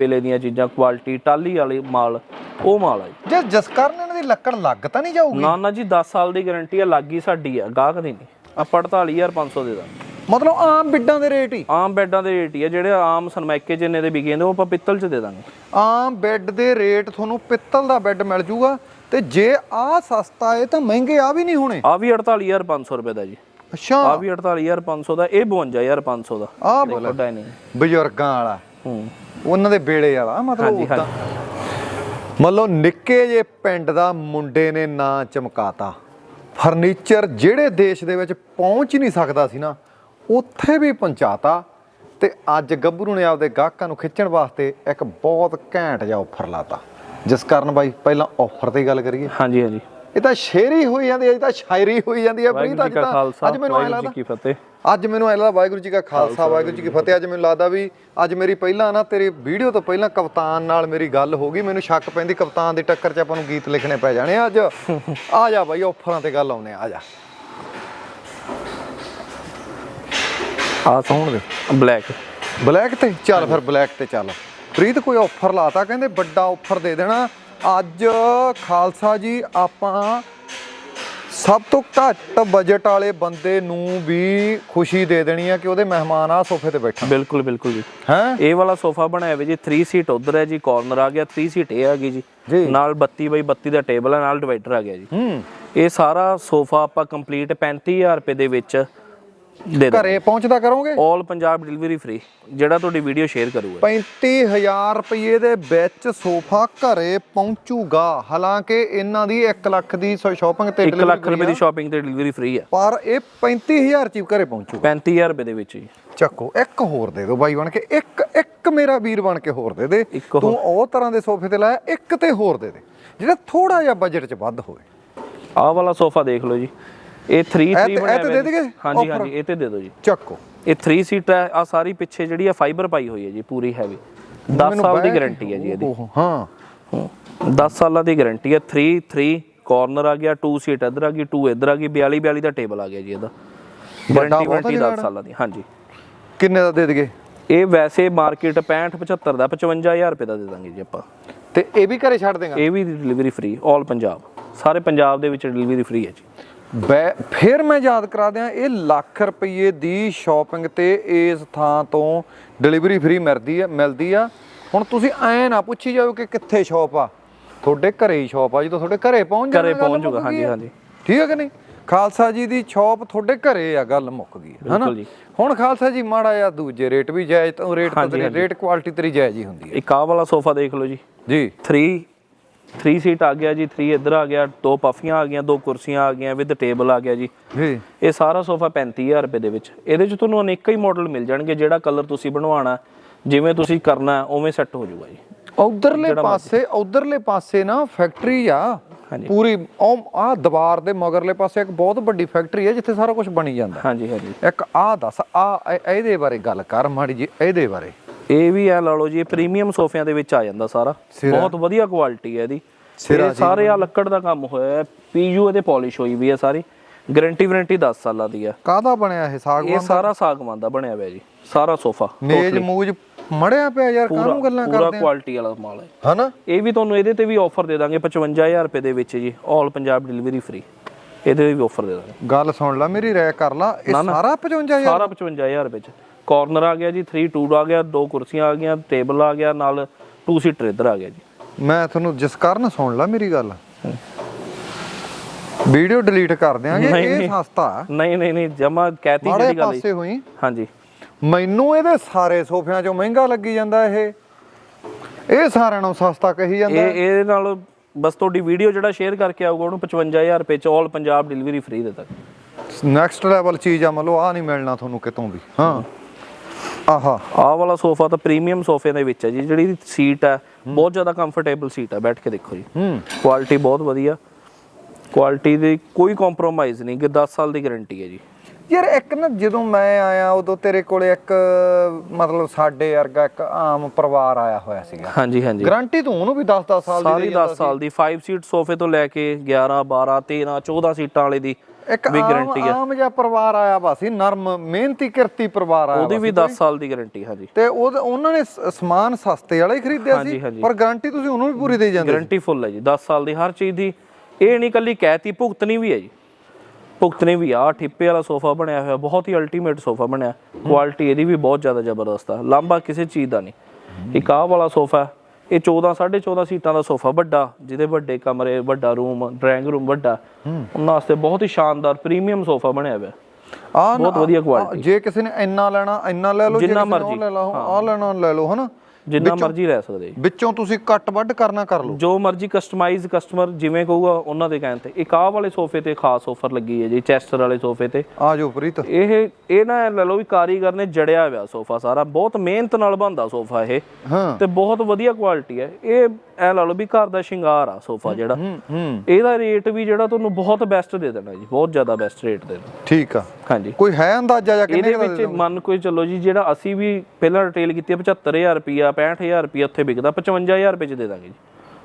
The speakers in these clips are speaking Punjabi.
ਵੇਲੇ ਦੀਆਂ ਚੀਜ਼ਾਂ ਕੁਆਲਿਟੀ ਟਾਲੀ ਵਾਲੇ ਮਾਲ ਉਹ ਮਾਲ ਆ ਜੀ। ਜੇ ਜਸਕਰਨ ਇਹਨਾਂ ਦੀ ਲੱਕੜ ਲੱਗ ਤਾਂ ਨਹੀਂ ਜਾਊਗੀ? ਨਾ ਨਾ ਜੀ 10 ਸਾਲ ਦੀ ਗਾਰੰਟੀ ਆ ਲੱਗੀ ਸਾਡੀ ਆ ਗਾਹਕ ਦੀ ਨਹੀਂ। ਆਪਾਂ 48500 ਦੇ ਦਾਂਗੇ ਮਤਲਬ ਆਮ ਬਿੱਡਾਂ ਦੇ ਰੇਟ ਹੀ? ਆਮ ਬੈੱਡਾਂ ਦੇ ਰੇਟ ਹੀ ਆ ਜਿਹੜੇ ਆਮ ਸਨਮਾਈਕੇ ਜਿੰਨੇ ਦੇ ਵਿਕੇ ਜਾਂਦੇ ਉਹ ਆਪਾਂ ਪਿੱਤਲ 'ਚ ਦੇ ਦਾਂਗੇ। ਆਮ ਬੈੱਡ ਦੇ ਰੇਟ ਤੁਹਾਨੂੰ ਪਿੱਤਲ ਦਾ ਬੈੱਡ ਮਿਲ ਜੂਗਾ ਤੇ ਜੇ ਆ ਸਸਤਾ ਹੈ ਤਾਂ ਮਹਿੰਗੇ ਆ ਵੀ ਨਹੀਂ ਹੋਣੇ। ਆ ਵੀ 48500 ਰੁਪਏ ਦਾ ਜੀ। ਅੱਛਾ। ਆ ਵੀ 48500 ਦਾ ਇਹ 52500 ਦਾ। ਆ ਦੇਖੋ ਡਾਈਨਿੰਗ ਬਜ਼ੁਰਗਾਂ ਵਾਲਾ। ਹੂੰ। ਉਹਨਾਂ ਦੇ ਬੇੜੇ ਵਾਲਾ ਮਤਲਬ ਉਦਾਂ। ਮਤਲਬ ਨਿੱਕੇ ਜੇ ਪਿੰਡ ਦਾ ਮੁੰਡੇ ਨੇ ਨਾਂ ਚਮਕਾਤਾ। ਫਰਨੀਚਰ ਜਿਹੜੇ ਦੇਸ਼ ਦੇ ਵਿੱਚ ਪਹੁੰਚ ਨਹੀਂ ਸਕਦਾ ਸੀ ਨਾ ਉੱਥੇ ਵੀ ਪਹੁੰਚਾਤਾ ਤੇ ਅੱਜ ਗੱਭਰੂ ਨੇ ਆਪਦੇ ਗਾਹਕਾਂ ਨੂੰ ਖਿੱਚਣ ਵਾਸਤੇ ਇੱਕ ਬਹੁਤ ਘੈਂਟ ਜਿਹਾ ਆਫਰ ਲਾਤਾ। ਜਿਸ ਕਾਰਨ ਬਾਈ ਪਹਿਲਾਂ ਆਫਰ ਦੀ ਗੱਲ ਕਰੀਏ। ਹਾਂਜੀ ਹਾਂਜੀ। ਇਹ ਤਾਂ ਸ਼ੇਰੀ ਹੋਈ ਜਾਂਦੀ ਹੈ ਇਹ ਤਾਂ ਸ਼ਾਇਰੀ ਹੋਈ ਜਾਂਦੀ ਹੈ ਕਾ ਤਾਂ ਅੱਜ ਮੈਨੂੰ ਐ ਲੱਗਦਾ ਕੀ ਫਤਿਹ। ਅੱਜ ਮੈਨੂੰ ਐ ਲੱਗਦਾ ਵਾਹਿਗੁਰੂ ਜੀ ਕਾ ਖਾਲਸਾ ਵਾਹਿਗੁਰੂ ਜੀ ਕੀ ਫਤਿਹ। ਅੱਜ ਮੈਨੂੰ ਲੱਗਦਾ ਵੀ ਅੱਜ ਮੇਰੀ ਪਹਿਲਾਂ ਨਾ ਤੇਰੀ ਵੀਡੀਓ ਤੋਂ ਪਹਿਲਾਂ ਕਪਤਾਨ ਨਾਲ ਮੇਰੀ ਗੱਲ ਹੋ ਗਈ। ਮੈਨੂੰ ਸ਼ੱਕ ਪੈਂਦੀ ਕਪਤਾਨ ਦੀ ਟੱਕਰ 'ਚ ਆਪਾਂ ਨੂੰ ਗੀਤ ਲਿਖਣੇ ਪੈ ਜਾਣੇ ਅੱਜ। ਆ ਜਾ ਬਾਈ ਆਫਰਾਂ ਤੇ ਗੱਲ ਆਉਨੇ ਆ ਜਾ। ਆ ਸੌਣ ਦੇ ਬਲੈਕ ਬਲੈਕ ਤੇ? ਚੱਲ ਫਿਰ ਬਲੈਕ ਤੇ ਚੱਲ। ਪ੍ਰੀਤ ਕੋਈ ਆਫਰ ਲਾਤਾ? ਕਹਿੰਦੇ ਵੱਡਾ ਆਫਰ ਦੇ ਦੇਣਾ। ਅੱਜ ਖਾਲਸਾ ਜੀ ਆਪਾਂ ਸਭ ਤੋਂ ਘੱਟ ਬਜਟ ਵਾਲੇ ਬੰਦੇ ਨੂੰ ਵੀ ਖੁਸ਼ੀ ਦੇ ਦੇਣੀ ਆ ਕਿ ਉਹਦੇ ਮਹਿਮਾਨ ਆ ਸੋਫੇ ਤੇ ਬੈਠਣ। ਬਿਲਕੁਲ ਬਿਲਕੁਲ ਜੀ। ਹੈ? ਇਹ ਵਾਲਾ ਸੋਫਾ ਬਣਾਇਆ ਹੋਇਆ ਜੀ 3 ਸੀਟ ਉਧਰ ਹੈ ਜੀ ਕਾਰਨਰ ਆ ਗਿਆ 3 ਸੀਟ ਇਹ ਆ ਗਈ ਜੀ। ਜੀ। ਨਾਲ 32 ਬਾਈ 32 ਦਾ ਟੇਬਲ ਹੈ ਨਾਲ ਡਿਵਾਈਡਰ ਆ ਗਿਆ ਜੀ। ਹੂੰ। ਇਹ ਸਾਰਾ ਸੋਫਾ ਆਪਾਂ ਕੰਪਲੀਟ 35000 ਰੁਪਏ ਦੇ ਵਿੱਚ ਦੇ ਦੇ ਘਰੇ ਪਹੁੰਚਦਾ ਕਰੋਗੇ? 올 ਪੰਜਾਬ ਡਿਲੀਵਰੀ ਫ੍ਰੀ ਜਿਹੜਾ ਤੁਹਾਡੀ ਵੀਡੀਓ ਸ਼ੇਅਰ ਕਰੂਗਾ। 35000 ਰੁਪਏ ਦੇ ਵਿੱਚ ਸੋਫਾ ਘਰੇ ਪਹੁੰਚੂਗਾ। ਹਾਲਾਂਕਿ ਇਹਨਾਂ ਦੀ 1 ਲੱਖ ਦੀ ਸ਼ਾਪਿੰਗ ਤੇ 1 delivery ਲੱਖ ਰੁਪਏ ਦੀ ਸ਼ਾਪਿੰਗ ਤੇ ਡਿਲੀਵਰੀ ਫ੍ਰੀ ਆ। ਪਰ ਇਹ 35000 ਚ ਘਰੇ ਪਹੁੰਚੂਗਾ। 35000 ਰੁਪਏ ਦੇ ਵਿੱਚ ਜੀ ਚੱਕੋ ਇੱਕ ਹੋਰ ਦੇ ਦਿਓ ਬਾਈ ਬਣ ਕੇ। ਇੱਕ ਇੱਕ ਮੇਰਾ ਵੀਰ ਬਣ ਕੇ ਹੋਰ ਦੇ ਦੇ। ਤੂੰ ਉਹ ਤਰ੍ਹਾਂ ਦੇ ਸੋਫੇ ਤੇ ਲਾਇਆ ਇੱਕ ਤੇ ਹੋਰ ਦੇ ਦੇ। ਜਿਹੜਾ ਥੋੜਾ ਜਿਹਾ ਬਜਟ 'ਚ ਵੱਧ ਹੋਵੇ। ਆਹ ਵਾਲਾ ਸੋਫਾ ਦੇਖ ਲਓ ਜੀ। ਇਹ 3 ਇਹ 3 ਤੇ- ਬਣਿਆ ਇਹ ਤੇ ਦੇ। ਦੇਗੇ? ਹਾਂਜੀ? ਹਾਂਜੀ ਇਹ ਤੇ ਦੇ ਦਿਓ ਜੀ। ਚੱਕੋ। ਇਹ 3 ਸੀਟ ਹੈ ਆ ਸਾਰੀ ਪਿੱਛੇ ਜਿਹੜੀ ਆ ਫਾਈਬਰ ਪਾਈ ਹੋਈ ਹੈ ਜੀ ਪੂਰੀ ਹੈਵੀ 10 ਮੈਨੂੰ ਸਾਲ ਦੀ ਗਾਰੰਟੀ ਹੈ ਜੀ ਇਹਦੀ। ਹਾਂ। 10 ਸਾਲਾਂ ਦੀ ਗਾਰੰਟੀ ਹੈ। 3 3 ਕਾਰਨਰ ਆ ਗਿਆ 2 ਸੀਟ ਇੱਧਰ ਆ ਗਈ 2 ਇੱਧਰ ਆ ਗਈ 42 42 ਦਾ ਟੇਬਲ ਆ ਗਿਆ ਜੀ ਇਹਦਾ। ਗਾਰੰਟੀ ਬਹੁਤ ਆ ਵਾਰੰਟੀ ਜੀ 10 ਨਾਲ। ਸਾਲਾਂ ਦੀ ਹਾਂਜੀ। ਕਿੰਨੇ ਦਾ ਦੇ ਦਈਏ ਇਹ ਵੈਸੇ ਮਾਰਕੀਟ 65 75 ਦਾ 55000 ਰੁਪਏ ਦਾ ਦੇ ਦਾਂਗੇ ਜੀ ਆਪਾਂ। ਤੇ ਇਹ ਵੀ ਘਰੇ ਛੱਡ ਦੇਗਾ? ਇਹ ਵੀ ਡਿਲੀਵਰੀ ਫ੍ਰੀ 올 ਪੰਜਾਬ। ਸਾਰੇ ਪੰਜਾਬ ਦੇ ਵਿੱਚ ਡਿਲੀਵਰੀ ਫ੍ਰੀ ਹੈ ਜੀ। ਫਿਰ ਮੈਂ ਯਾਦ ਕਰਾ ਦਿਆਂ ਇਹ ਲੱਖ ਰੁਪਏ ਦੀ ਸ਼ਾਪਿੰਗ ਤੇ ਇਸ ਥਾਂ ਤੋਂ ਡਿਲੀਵਰੀ ਫ੍ਰੀ ਮਿਲਦੀ ਆ ਮਿਲਦੀ ਆ ਹੁਣ ਤੁਸੀਂ ਐ ਨਾ ਪੁੱਛੀ ਜਾਓ ਕਿ ਕਿੱਥੇ ਸ਼ਾਪ ਆ ਤੁਹਾਡੇ ਘਰੇ ਹੀ ਸ਼ਾਪ ਆ ਜਦੋਂ ਤੁਹਾਡੇ ਘਰੇ ਪਹੁੰਚ ਘਰੇ ਜਾਣਾ, ਗੱਲ ਪਹੁੰਚ ਗਈ ਹਾਂਜੀ, ਆ। ਹਾਂਜੀ। ਠੀਕ ਹੈ ਕਿ ਨਹੀਂ ਖਾਲਸਾ ਜੀ ਦੀ ਸ਼ਾਪ ਤੁਹਾਡੇ ਘਰੇ ਆ ਗੱਲ ਮੁੱਕ ਗਈ ਹੈ ਜੀ। ਹੁਣ ਖਾਲਸਾ ਜੀ ਮਾੜਾ ਜਿਹਾ ਦੂਜੇ ਰੇਟ ਵੀ ਜਾਇਜ਼ ਤਾਂ ਰੇਟ ਤਾਂ। ਰੇਟ ਕੁਆਲਿਟੀ ਤੇਰੀ ਜਾਇਜ਼ ਹੀ ਹੁੰਦੀ ਹੈ ਇੱਕ ਆਹ ਵਾਲਾ ਸੋਫਾ ਦੇਖ ਲਓ ਜੀ ਜੀ 3 3 ਸੀਟ ਆ ਗਿਆ ਜੀ 3 ਇੱਧਰ ਆ ਗਿਆ ਦੋ ਪਫੀਆਂ ਆ ਗਈਆਂ ਦੋ ਕੁਰਸੀਆਂ ਆ ਗਈਆਂ ਵਿਦ ਟੇਬਲ ਆ ਗਿਆ ਜੀ। ਜੀ। ਇਹ ਸਾਰਾ ਸੋਫਾ 35000 ਰੁਪਏ ਦੇ ਵਿੱਚ। ਇਹਦੇ ਚ ਤੁਹਾਨੂੰ ਅਨੇਕਾਂ ਹੀ ਮਾਡਲ ਮਿਲ ਜਾਣਗੇ ਜਿਹੜਾ ਕਲਰ ਤੁਸੀਂ ਬਣਵਾਉਣਾ ਜਿਵੇਂ ਤੁਸੀਂ ਕਰਨਾ ਉਵੇਂ ਸੈੱਟ ਹੋ ਜਾਊਗਾ ਜੀ। ਉਧਰਲੇ ਪਾਸੇ ਉਧਰਲੇ ਪਾਸੇ ਨਾ ਫੈਕਟਰੀ ਆ। ਪੂਰੀ ਆ ਦੀਵਾਰ ਦੇ ਮਗਰਲੇ ਪਾਸੇ ਇੱਕ ਬਹੁਤ ਵੱਡੀ ਫੈਕਟਰੀ ਹੈ ਜਿੱਥੇ ਸਾਰਾ ਕੁਝ ਬਣੀ ਜਾਂਦਾ। ਹਾਂਜੀ ਹਾਂਜੀ। ਇੱਕ ਆ ਦੱਸ ਆ ਇਹਦੇ ਬਾਰੇ ਗੱਲ ਕਰ ਮਾੜੀ ਜੀ ਇਹਦੇ ਬਾਰੇ। ਇਹ ਵੀ ਆ ਲਾ ਲਓ ਜੀ ਇਹ ਪ੍ਰੀਮੀਅਮ ਸੋਫਿਆਂ ਦੇ ਵਿੱਚ ਆ ਜਾਂਦਾ ਸਾਰਾ। ਬਹੁਤ ਵਧੀਆ ਕੁਆਲਿਟੀ ਹੈ ਇਹਦੀ। ਸਿਰਾ ਇਹ ਸਾਰੇ ਆ ਲੱਕੜ ਦਾ ਕੰਮ ਹੋਇਆ ਹੈ। ਪੀਯੂ ਇਹਦੇ ਪਾਲਿਸ਼ ਹੋਈ ਵੀ ਹੈ ਸਾਰੀ। ਗਾਰੰਟੀ ਵਾਰੰਟੀ 10 ਸਾਲਾਂ ਦੀ ਆ ਕਾਹਦਾ ਬਣਿਆ ਇਹ? ਇਹ ਸਾਗਵਾਨ ਸਾਰਾ ਸਾਗਵਾਨ ਦਾ ਬਣਿਆ ਹੋਇਆ ਜੀ। ਸਾਰਾ ਸੋਫਾ ਮੇਜ਼ ਮੂਜ ਮੜਿਆ ਪਿਆ ਯਾਰ ਕਾਹਨੂੰ ਗੱਲਾਂ ਪੂਰਾ ਕਰਦੇ ਆ? ਕੁਆਲਿਟੀ ਵਾਲਾ ਮਾਲ ਹੈ। ਹਨਾ? ਇਹ ਵੀ ਤੁਹਾਨੂੰ ਇਹਦੇ ਤੇ ਵੀ ਆਫਰ ਦੇ ਦਾਂਗੇ 55000 ਰੁਪਏ ਦੇ ਵਿੱਚ ਜੀ 올 ਪੰਜਾਬ ਡਿਲੀਵਰੀ ਫ੍ਰੀ ਇਹਦੇ ਵੀ ਆਫਰ ਦੇ ਦਾਂਗੇ। ਗੱਲ ਸੁਣ ਲੈ ਮੇਰੀ ਰਾਇ ਕਰ ਲਾ। ਇਹ ਸਾਰਾ 55000 ਸਾਰਾ 55000 ਰੁਪਏ ਚ। ਕਾਰਨਰ ਆ ਗਿਆ ਜੀ 3 2 ਆ ਗਿਆ ਦੋ ਕੁਰਸੀਆਂ ਆ ਗਈਆਂ ਟੇਬਲ ਆ ਗਿਆ ਨਾਲ 2 ਸੀਟਰ ਇੱਧਰ ਆ ਗਿਆ ਜੀ। ਮੈਂ ਤੁਹਾਨੂੰ ਜਿਸ ਕਾਰਨ ਸੁਣ ਲੈ ਮੇਰੀ ਗੱਲ? ਵੀਡੀਓ ਡਿਲੀਟ ਕਰ ਦਿਆਂਗੇ ਇਹ। ਸਸਤਾ। ਨਹੀਂ ਨਹੀਂ ਨਹੀਂ ਜਮਾ ਕਹਿਤੀ ਜਿਹੜੀ ਗੱਲ ਪਾਸੇ ਹੋਈ। ਹਾਂਜੀ। ਮੈਨੂੰ ਇਹਦੇ ਸਾਰੇ ਸੋਫਿਆਂ ਚੋਂ ਮਹਿੰਗਾ ਲੱਗੀ ਜਾਂਦਾ ਇਹ। ਇਹ ਸਾਰਿਆਂ ਨਾਲੋਂ ਸਸਤਾ ਕਹੀ ਜਾਂਦਾ। ਇਹ ਇਹਦੇ ਨਾਲ ਬਸ ਤੁਹਾਡੀ ਵੀਡੀਓ ਜਿਹੜਾ ਸ਼ੇਅਰ ਕਰਕੇ ਆਊਗਾ ਉਹਨੂੰ 55000 ਰੁਪਏ ਚ 올 ਪੰਜਾਬ ਡਿਲੀਵਰੀ ਫ੍ਰੀ ਦੇ ਦਾਂਗੇ ਨੈਕਸਟ ਲੈਵਲ ਚੀਜ਼ ਆ ਮਤਲਬ ਆ ਨਹੀਂ ਮਿਲਣਾ ਤੁਹਾਨੂੰ ਕਿਤੋਂ ਵੀ। ਹਾਂ। ਆਹਾ। ਆਹ ਵਾਲਾ ਸੋਫਾ ਤਾਂ ਪ੍ਰੀਮੀਅਮ ਸੋਫੇ ਦੇ ਵਿੱਚ ਹੈ ਜੀ ਜਿਹੜੀ ਸੀਟ ਹੈ ਬਹੁਤ ਜ਼ਿਆਦਾ ਕੰਫਰਟੇਬਲ ਸੀਟ ਹੈ ਬੈਠ ਕੇ ਦੇਖੋ ਜੀ। ਹੂੰ। ਕੁਆਲਿਟੀ ਬਹੁਤ ਵਧੀਆ। ਕੁਆਲਿਟੀ ਦੀ ਕੋਈ ਕੰਪਰੋਮਾਈਜ਼ ਨਹੀਂ ਕਿ 10 ਸਾਲ ਦੀ ਗਾਰੰਟੀ ਹੈ ਜੀ। ਯਾਰ ਇੱਕ ਨਾ ਜਦੋਂ ਮੈਂ ਆਇਆ ਉਦੋਂ ਤੇਰੇ ਕੋਲੇ ਇੱਕ ਮਤਲਬ ਸਾਡੇ ਵਰਗਾ ਇੱਕ ਆਮ ਪਰਿਵਾਰ ਆਇਆ ਹੋਇਆ ਸੀਗਾ। ਹਾਂਜੀ ਹਾਂਜੀ। ਗਾਰੰਟੀ ਤੂੰ ਉਹਨੂੰ ਵੀ 10-10 ਸਾਲ ਦੀ ਸਾਰੀ ਦੇਈ 10 ਸਾਲ ਦੀ। 5 ਸੀਟ ਸੋਫੇ ਤੋਂ ਲੈ ਕੇ 11 12 13 14 ਸੀਟਾਂ ਵਾਲੇ ਦੀ ਇੱਕ ਵੀ ਆਮ ਗਾਰੰਟੀ ਹੈ ਆਮ ਜਿਹਾ ਪਰਿਵਾਰ ਆਇਆ ਵਾ ਸੀ ਨਰਮ ਮਿਹਨਤੀ ਕਿਰਤੀ ਪਰਿਵਾਰ ਆਇਆ ਉਹਦੀ ਵਾ ਵੀ ਸੀ। 10 ਸਾਲ ਦੀ ਗਾਰੰਟੀ ਹਾਂਜੀ। ਤੇ ਉਹ ਉਹਨਾਂ ਨੇ ਸਮਾਨ ਸਸਤੇ ਵਾਲਾ ਹੀ ਖਰੀਦਿਆ ਸੀ। ਪਰ ਗਾਰੰਟੀ ਤੁਸੀਂ ਉਹਨੂੰ ਵੀ ਪੂਰੀ ਦੇਈ ਜਾਂਦੇ ਗਾਰੰਟੀ ਫੁੱਲ ਹੈ ਜੀ 10 ਸਾਲ ਦੀ ਹਰ ਚੀਜ਼ ਦੀ। ਇਹ ਨਹੀਂ ਕੱਲੀ ਕਹਿਤੀ ਭੁਗਤਣੀ ਵੀ ਹੈ ਜੀ। ਭੁਗਤਣੀ ਵੀ ਆ ਠਿੱਪੇ ਵਾਲਾ ਸੋਫਾ ਬਣਿਆ ਹੋਇਆ ਬਹੁਤ ਹੀ ਅਲਟੀਮੇਟ ਸੋਫਾ ਬਣਿਆ। ਕੁਆਲਿਟੀ ਇਹਦੀ ਵੀ ਬਹੁਤ ਜ਼ਿਆਦਾ ਜ਼ਬਰਦਸਤ ਆ ਲਾਂਬਾ ਕਿਸੇ ਚੀਜ਼ ਦਾ ਨਹੀਂ। ਇੱਕ ਆਹ ਵਾਲਾ ਸੋਫਾ ਇਹ 14 14.5 ਸੀਟਾਂ ਦਾ ਸੋਫਾ ਵੱਡਾ ਜਿਹਦੇ ਵੱਡੇ ਕਮਰੇ ਵੱਡਾ ਰੂਮ ਡਰਾਇੰਗ ਰੂਮ ਵੱਡਾ। ਉਹਨਾਂ ਵਾਸਤੇ ਬਹੁਤ ਹੀ ਸ਼ਾਨਦਾਰ ਪ੍ਰੀਮੀਅਮ ਸੋਫਾ ਬਣਿਆ ਹੋਇਆ। ਆ ਬਹੁਤ ਵਧੀਆ quality। ਜੇ ਕਿਸੇ ਨੇ ਇੰਨਾ ਲੈਣਾ ਇੰਨਾ ਲੈ ਲਓ ਜਿੰਨਾ ਮਰਜ਼ੀ, ਲੈ ਲਓ ਆ ਲੈਣਾ ਲੈ ਲਓ ਹਨਾ? ਜਿੰਨਾ ਮਰਜ਼ੀ ਰਹਿ ਸਕਦੇ ਜੀ। ਵਿੱਚੋਂ ਤੁਸੀਂ ਕੱਟ ਵੱਢ ਕਰਨਾ ਕਰ ਲਓ। ਜੋ ਮਰਜ਼ੀ ਕਸਟਮਾਈਜ਼ ਕਸਟਮਰ ਜਿਵੇਂ ਕਹੂਗਾ ਉਹਨਾਂ ਦੇ ਕਹਿਣ ਤੇ। ਇੱਕ ਆਹ ਵਾਲੇ ਸੋਫੇ ਤੇ ਖਾਸ ਆਫਰ ਲੱਗੀ ਹੈ ਜੀ ਚੈਸਟਰ ਵਾਲੇ ਸੋਫੇ ਤੇ। ਆ ਜਾਓ ਪ੍ਰੀਤ। ਇਹ ਇਹ ਨਾ ਐਂ ਲੈ ਲਓ ਵੀ ਕਾਰੀਗਰ ਨੇ ਜੜਿਆ ਹੋਇਆ ਸੋਫਾ ਸਾਰਾ। ਬਹੁਤ ਮਿਹਨਤ ਨਾਲ ਬਣਦਾ ਸੋਫਾ ਇਹ। ਹਾਂ। ਤੇ ਬਹੁਤ ਵਧੀਆ ਕੁਆਲਿਟੀ ਹੈ। ਇਹ ਐ ਲਾ ਲਓ ਵੀ ਘਰ ਦਾ ਸ਼ਿੰਗਾਰ ਆ ਸੋਫਾ ਜਿਹੜਾ। ਹੂੰ ਹੂੰ। ਇਹਦਾ ਰੇਟ ਵੀ ਜਿਹੜਾ ਤੁਹਾਨੂੰ ਬਹੁਤ ਬੈਸਟ ਦੇ ਦੇਣਾ ਜੀ ਬਹੁਤ ਜ਼ਿਆਦਾ ਬੈਸਟ ਰੇਟ ਦੇ ਦੇਣਾ। ਠੀਕ ਆ। ਹਾਂਜੀ। ਕੋਈ ਹੈ ਅੰਦਾਜ਼ਾ ਜਾਂ ਕਿੰਨੇ ਇਹਦੇ ਵਿੱਚ ਮੰਨ ਕੋਈ ਚੱਲੋ ਜੀ ਜਿਹੜਾ ਅਸੀਂ ਵੀ ਪਹਿਲਾਂ ਰਿਟੇਲ ਕੀਤੀ ਹੈ 75000 ਰੁਪਿਆ 65000 ਰੁਪਿਆ ਉੱਥੇ ਵਿਕਦਾ 55000 ਰੁਪਏ ਚ ਦੇ ਦਾਂਗੇ ਜੀ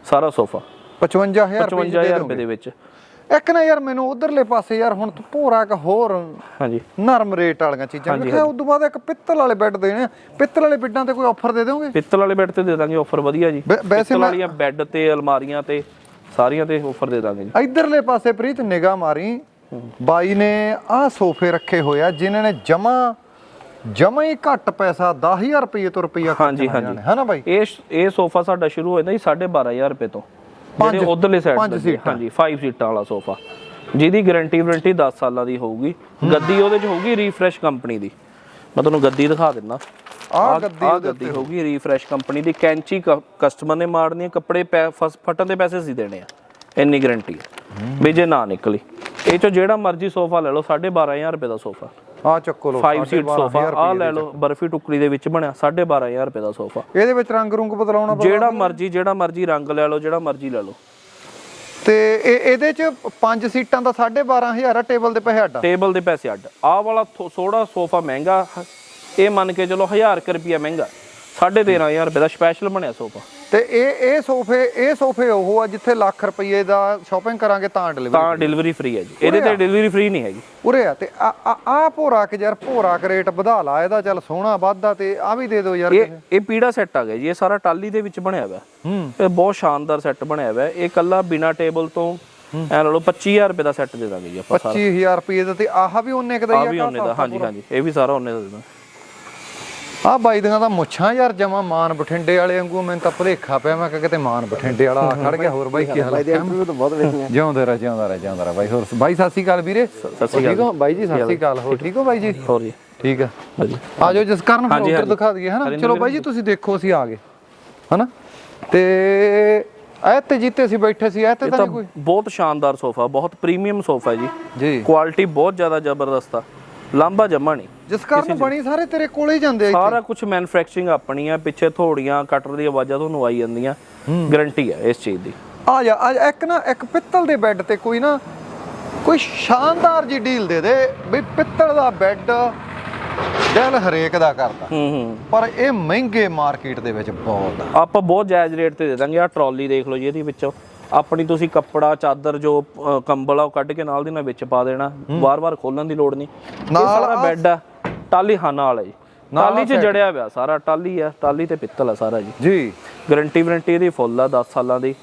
ਸਾਰਾ ਸੋਫਾ। 55000 ਰੁਪਏ 55000 ਰੁਪਏ ਦੇ ਵਿੱਚ। ਇੱਕ ਨਾ ਯਾਰ ਮੈਨੂੰ ਉਧਰਲੇ ਪਾਸੇ ਯਾਰ ਹੁਣ ਤੂੰ ਭੋਰਾ ਇੱਕ ਹੋਰ ਹਾਂਜੀ। ਨਰਮ ਰੇਟ ਵਾਲੀਆਂ ਚੀਜ਼ਾਂ ਵੇਖਿਆ ਉਸ ਤੋਂ ਬਾਅਦ ਇੱਕ ਪਿੱਤਲ ਵਾਲੇ ਬੈੱਡ ਦੇਣੇ ਪਿੱਤਲ ਵਾਲੇ ਬੈੱਡਾਂ ਤੇ ਕੋਈ ਆਫਰ ਦੇ ਦੋਗੇ ਪਿੱਤਲ ਵਾਲੇ ਬੈੱਡ ਤੇ ਦੇ ਦਾਂਗੇ ਆਫਰ ਵਧੀਆ ਜੀ। ਪਿੱਤਲ ਵਾਲੀਆਂ ਬੈੱਡ ਤੇ ਅਲਮਾਰੀਆਂ ਤੇ ਸਾਰੀਆਂ ਤੇ ਆਫਰ ਦੇ ਦਾਂਗੇ ਜੀ। ਇਧਰਲੇ ਪਾਸੇ ਪ੍ਰੀਤ ਨਿਗਾਹ ਮਾਰੀ। ਬਾਈ ਨੇ ਆਹ ਸੋਫੇ ਰੱਖੇ ਹੋਇਆ ਜਿਨ੍ਹਾਂ ਨੇ ਜਮਾ ਜਮਾ ਹੀ ਘੱਟ ਪੈਸਾ 10000 ਰੁਪਏ ਤੋਂ ਰੁਪਈਆ ਹਾਂਜੀ, ਹਾਂਜੀ। ਹੈ ਨਾ ਬਾਈ? ਇਹ ਇਹ ਸੋਫਾ ਸਾਡਾ ਸ਼ੁਰੂ ਹੋ ਜਾਂਦਾ ਜੀ 12500 ਰੁਪਏ ਤੋਂ। ਜਿਹੜੇ ਉਧਰਲੇ ਸਾਈਡ ਪੰਜ ਸੀਟਾਂ। ਹਾਂਜੀ 5 ਸੀਟਾਂ ਵਾਲਾ ਸੋਫਾ। ਜਿਹਦੀ ਗਾਰੰਟੀ ਵਾਰੰਟੀ 10 ਸਾਲਾਂ ਦੀ ਹੋਊਗੀ। ਗੱਦੀ ਉਹਦੇ ਚ ਹੋਊਗੀ ਰੀਫਰੈਸ਼ ਕੰਪਨੀ ਦੀ। ਮੈਂ ਤੁਹਾਨੂੰ ਗੱਦੀ ਦਿਖਾ ਦਿੰਦਾ। ਆਹ ਗੱਦੀ ਆਹ ਗੱਦੀ ਹੋਊਗੀ ਰੀਫਰੈਸ਼ ਕੰਪਨੀ ਦੀ। ਕੈਂਚੀ ਕਸਟਮਰ ਨੇ ਮਾਰਨੀ ਹੈ ਕੱਪੜੇ ਫਟਣ ਦੇ ਪੈਸੇ ਸੀ ਦੇਣੇ ਆ। ਇੰਨੀ ਗਾਰੰਟੀ ਹੈ। ਵੀ ਜੇ ਨਾ ਨਿਕਲੀ। ਇਹ ਚੋਂ ਜਿਹੜਾ ਮਰਜ਼ੀ ਸੋਫਾ ਲੈ ਲਓ 12500 ਰੁਪਏ ਦਾ ਸੋਫਾ। ਆ ਚੱਕੋ ਲੋ 5 ਸੀਟ ਸੋਫਾ ਆਹ ਲੈ ਲਓ ਬਰਫੀ ਟੁਕੜੀ ਦੇ ਵਿੱਚ ਬਣਿਆ 12500 ਰੁਪਏ ਦਾ ਸੋਫਾ। ਇਹਦੇ ਵਿੱਚ ਰੰਗ ਰੁੰਗ ਬਦਲਾਉਣਾ। ਜਿਹੜਾ ਮਰਜ਼ੀ ਜਿਹੜਾ ਮਰਜ਼ੀ ਰੰਗ ਲੈ ਲਓ ਜਿਹੜਾ ਮਰਜ਼ੀ ਲੈ ਲਓ। ਤੇ ਇਹ ਇਹਦੇ ਚ ਪੰਜ ਸੀਟਾਂ ਦਾ 12500 ਆ ਟੇਬਲ ਦੇ ਪੈਸੇ ਅੱਡ? ਟੇਬਲ ਦੇ ਪੈਸੇ ਅੱਡ। ਆਹ ਵਾਲਾ ਥੋੜਾ ਸੋਫਾ ਮਹਿੰਗਾ ਇਹ ਮੰਨ ਕੇ ਚਲੋ 1000 ਕੁ ਰੁਪਿਆ ਮਹਿੰਗਾ। 13500 ਰੁਪਏ ਦਾ ਸਪੈਸ਼ਲ ਬਣਿਆ ਸੋਫਾ। ਤੇ ਇਹ ਇਹ ਸੋਫੇ ਇਹ ਸੋਫੇ ਉਹ ਆ ਜਿੱਥੇ ਲੱਖ ਰੁਪਏ ਦਾ ਸ਼ਾਪਿੰਗ ਕਰਾਂਗੇ ਤਾਂ ਡਿਲੀਵਰੀ ਤਾਂ ਡਿਲੀਵਰੀ ਫ੍ਰੀ ਹੈ ਜੀ। ਇਹਦੇ ਤੇ ਡਿਲੀਵਰੀ ਫ੍ਰੀ ਨਹੀਂ ਹੈਗੀ। ਉਰੇ ਆ ਤੇ ਆ ਆ- ਭੋਰਾ ਕਿ ਯਾਰ ਭੋਰਾ ਕ ਰੇਟ ਵਧਾ ਲਾ ਇਹਦਾ ਚੱਲ ਸੋਹਣਾ ਵਾਧਾ ਤੇ ਆ ਵੀ ਦੇ ਦਿਓ ਯਾਰ ਇਹ ਇਹ ਪੀੜਾ ਸੈੱਟ ਆ ਗਿਆ ਜੀ ਇਹ ਸਾਰਾ ਟਾਲੀ ਦੇ ਵਿੱਚ ਬਣਿਆ ਹੋਇਆ। ਹੂੰ। ਇਹ ਬਹੁਤ ਸ਼ਾਨਦਾਰ ਸੈੱਟ ਬਣਿਆ ਹੋਇਆ। ਇਹ ਕੱਲਾ ਬਿਨਾ ਟੇਬਲ ਤੋਂ ਐ ਲਾ ਲਓ 25000 ਰੁਪਏ ਦਾ ਸੈੱਟ ਦੇ ਦਾਂਗੇ ਜੀ ਆਪਾਂ ਸਾਰਾ। 25000 ਰੁਪਏ ਦਾ ਤੇ ਆਹ ਵੀ ਉਹਨੇ ਕੁ ਦਾ ਆ ਹੀ ਵੀ ਆ ਉਹਨੇ ਦਾ ਹਾਂਜੀ ਹਾਂਜੀ ਇਹ ਵੀ ਸਾਰਾ ਉਹਨੇ ਦਾ ਦੇ ਦਾਂਗੇ। ਆ ਬਾਈ ਦੀਆਂ ਤਾਂ ਮੁੱਛਾਂ ਯਾਰ ਜਮਾ ਮਾਨ ਬਠਿੰਡੇ ਵਾਲੇ ਵਾਂਗੂ ਮੈਨੂੰ ਤਾਂ ਭੁਲੇਖਾ ਪਿਆ ਮੈਂ ਕਿਤੇ ਮਾਨ ਬਠਿੰਡੇ ਵਾਲਾ ਆ ਖੜ ਗਿਆ ਹੋਰ ਬਾਈ ਕੀ ਹਾਲ ਬਾਈ ਦੇ ਇੰਟਰਵਿਊ ਤਾਂ ਬਹੁਤ ਵੇਖੀਆਂ ਜਿਉਂਦੇ ਰਹਿ ਜਿਉਂਦਾ ਰਹਿ ਜਿਉਂਦਾ ਰਹਿ ਬਾਈ ਹੋਰ ਬਾਈ ਸਤਿ ਸ਼੍ਰੀ ਅਕਾਲ ਵੀਰੇ। ਸਤਿ ਸ਼੍ਰੀ ਠੀਕ ਹੋ? ਬਾਈ ਜੀ ਸਤਿ ਸ਼੍ਰੀ ਅਕਾਲ। ਹੋ ਠੀਕ ਹੋ ਬਾਈ ਜੀ? ਹੋਰ ਜੀ। ਠੀਕ ਆ। ਹਾਂਜੀ ਆ ਜਾਓ ਜਿਸ ਕਾਰਨ ਹਾਂਜੀ। ਦਿਖਾ ਦਈਏ ਹਨਾ? ਚਲੋ ਬਾਈ ਜੀ ਤੁਸੀਂ ਦੇਖੋ ਅਸੀਂ ਆ ਗਏ ਹਨਾ? ਤੇ ਐ ਤੇ ਜਿੱਤੇ ਅਸੀਂ ਬੈਠੇ ਸੀ ਐ ਤੇ ਤਾਂ ਕੋਈ? ਬਹੁਤ ਸ਼ਾਨਦਾਰ ਸੋਫਾ ਬਹੁਤ ਪ੍ਰੀਮੀਅਮ ਸੋਫਾ ਹੈ ਜੀ। ਜੀ। ਕੁਆਲਿਟੀ ਬਹੁਤ ਜ਼ਿਆਦਾ ਜ਼ਬਰਦਸਤ ਆ। ਲਾਂਬਾ ਜਮਾ ਨਹੀਂ। ਜਿਸ ਕਾਰਨ ਬਣੀ ਸਾਰੇ ਤੇਰੇ ਕੋਲੇ ਹੀ ਜਾਂਦੇ ਆ। ਸਾਰਾ ਕੁਝ ਮੈਨੂਫੈਕਚਰਿੰਗ ਆਪਣੀ ਆ ਪਿੱਛੇ ਥੋੜੀਆਂ ਕਟਰ ਦੀ ਆਵਾਜ਼ਾਂ ਤੁਹਾਨੂੰ ਆਈ ਜਾਂਦੀਆਂ। ਗਾਰੰਟੀ ਹੈ ਇਸ ਚੀਜ਼ ਦੀ। ਆ ਜਾ ਆ ਇੱਕ ਨਾ ਇੱਕ ਪਿੱਤਲ ਦੇ ਬੈੱਡ ਤੇ ਕੋਈ ਨਾ ਕੋਈ ਸ਼ਾਨਦਾਰ ਜੀ ਡੀਲ ਦੇ ਦੇ ਵੀ ਪਿੱਤਲ ਦਾ ਬੈੱਡ ਦਿਲ ਹਰੇਕ ਦਾ ਕਰਦਾ। ਹੂੰ ਹੂੰ। ਪਰ ਇਹ ਮਹਿੰਗੇ ਮਾਰਕੀਟ ਦੇ ਵਿੱਚ ਬਹੁਤ ਆ। ਆਪਾਂ ਬਹੁਤ ਜਾਇਜ਼ ਰੇਟ ਤੇ ਦੇ ਦਾਂਗੇ। ਆ ਟਰਾਲੀ ਦੇਖ ਲਓ ਜੀ ਇਹਦੇ ਵਿੱਚੋਂ। ਆਪਣੀ ਤੁਸੀਂ ਕੱਪੜਾ ਚਾਦਰ ਜੋ ਕੰਬਲ ਆ ਉਹ ਕੱਢ ਕੇ ਨਾਲ ਦੀ ਨਾਲ ਵਿੱਚ ਪਾ ਦੇਣਾ। ਵਾਰ-ਵਾਰ ਖੋਲਣ ਦੀ ਲੋੜ ਨਹੀਂ। ਨਾਲ ਸਾਰਾ ਆ- ਬੈੱਡ ਆ। ਟਾਲੀ ਖਾਨਾ ਵਾਲਾ ਜੀ। ਨਾਲ ਟਾਲੀ 'ਚ। ਜੜਿਆ ਹੋਇਆ ਸਾਰਾ ਟਾਲੀ ਆ ਟਾਲੀ ਤੇ ਪਿੱਤਲ ਆ ਸਾਰਾ ਜੀ। ਜੀ। ਗਾਰੰਟੀ ਵਾਰੰਟੀ ਇਹਦੀ ਫੁੱਲ ਆ 10 ਸਾਲਾਂ ਦੀ।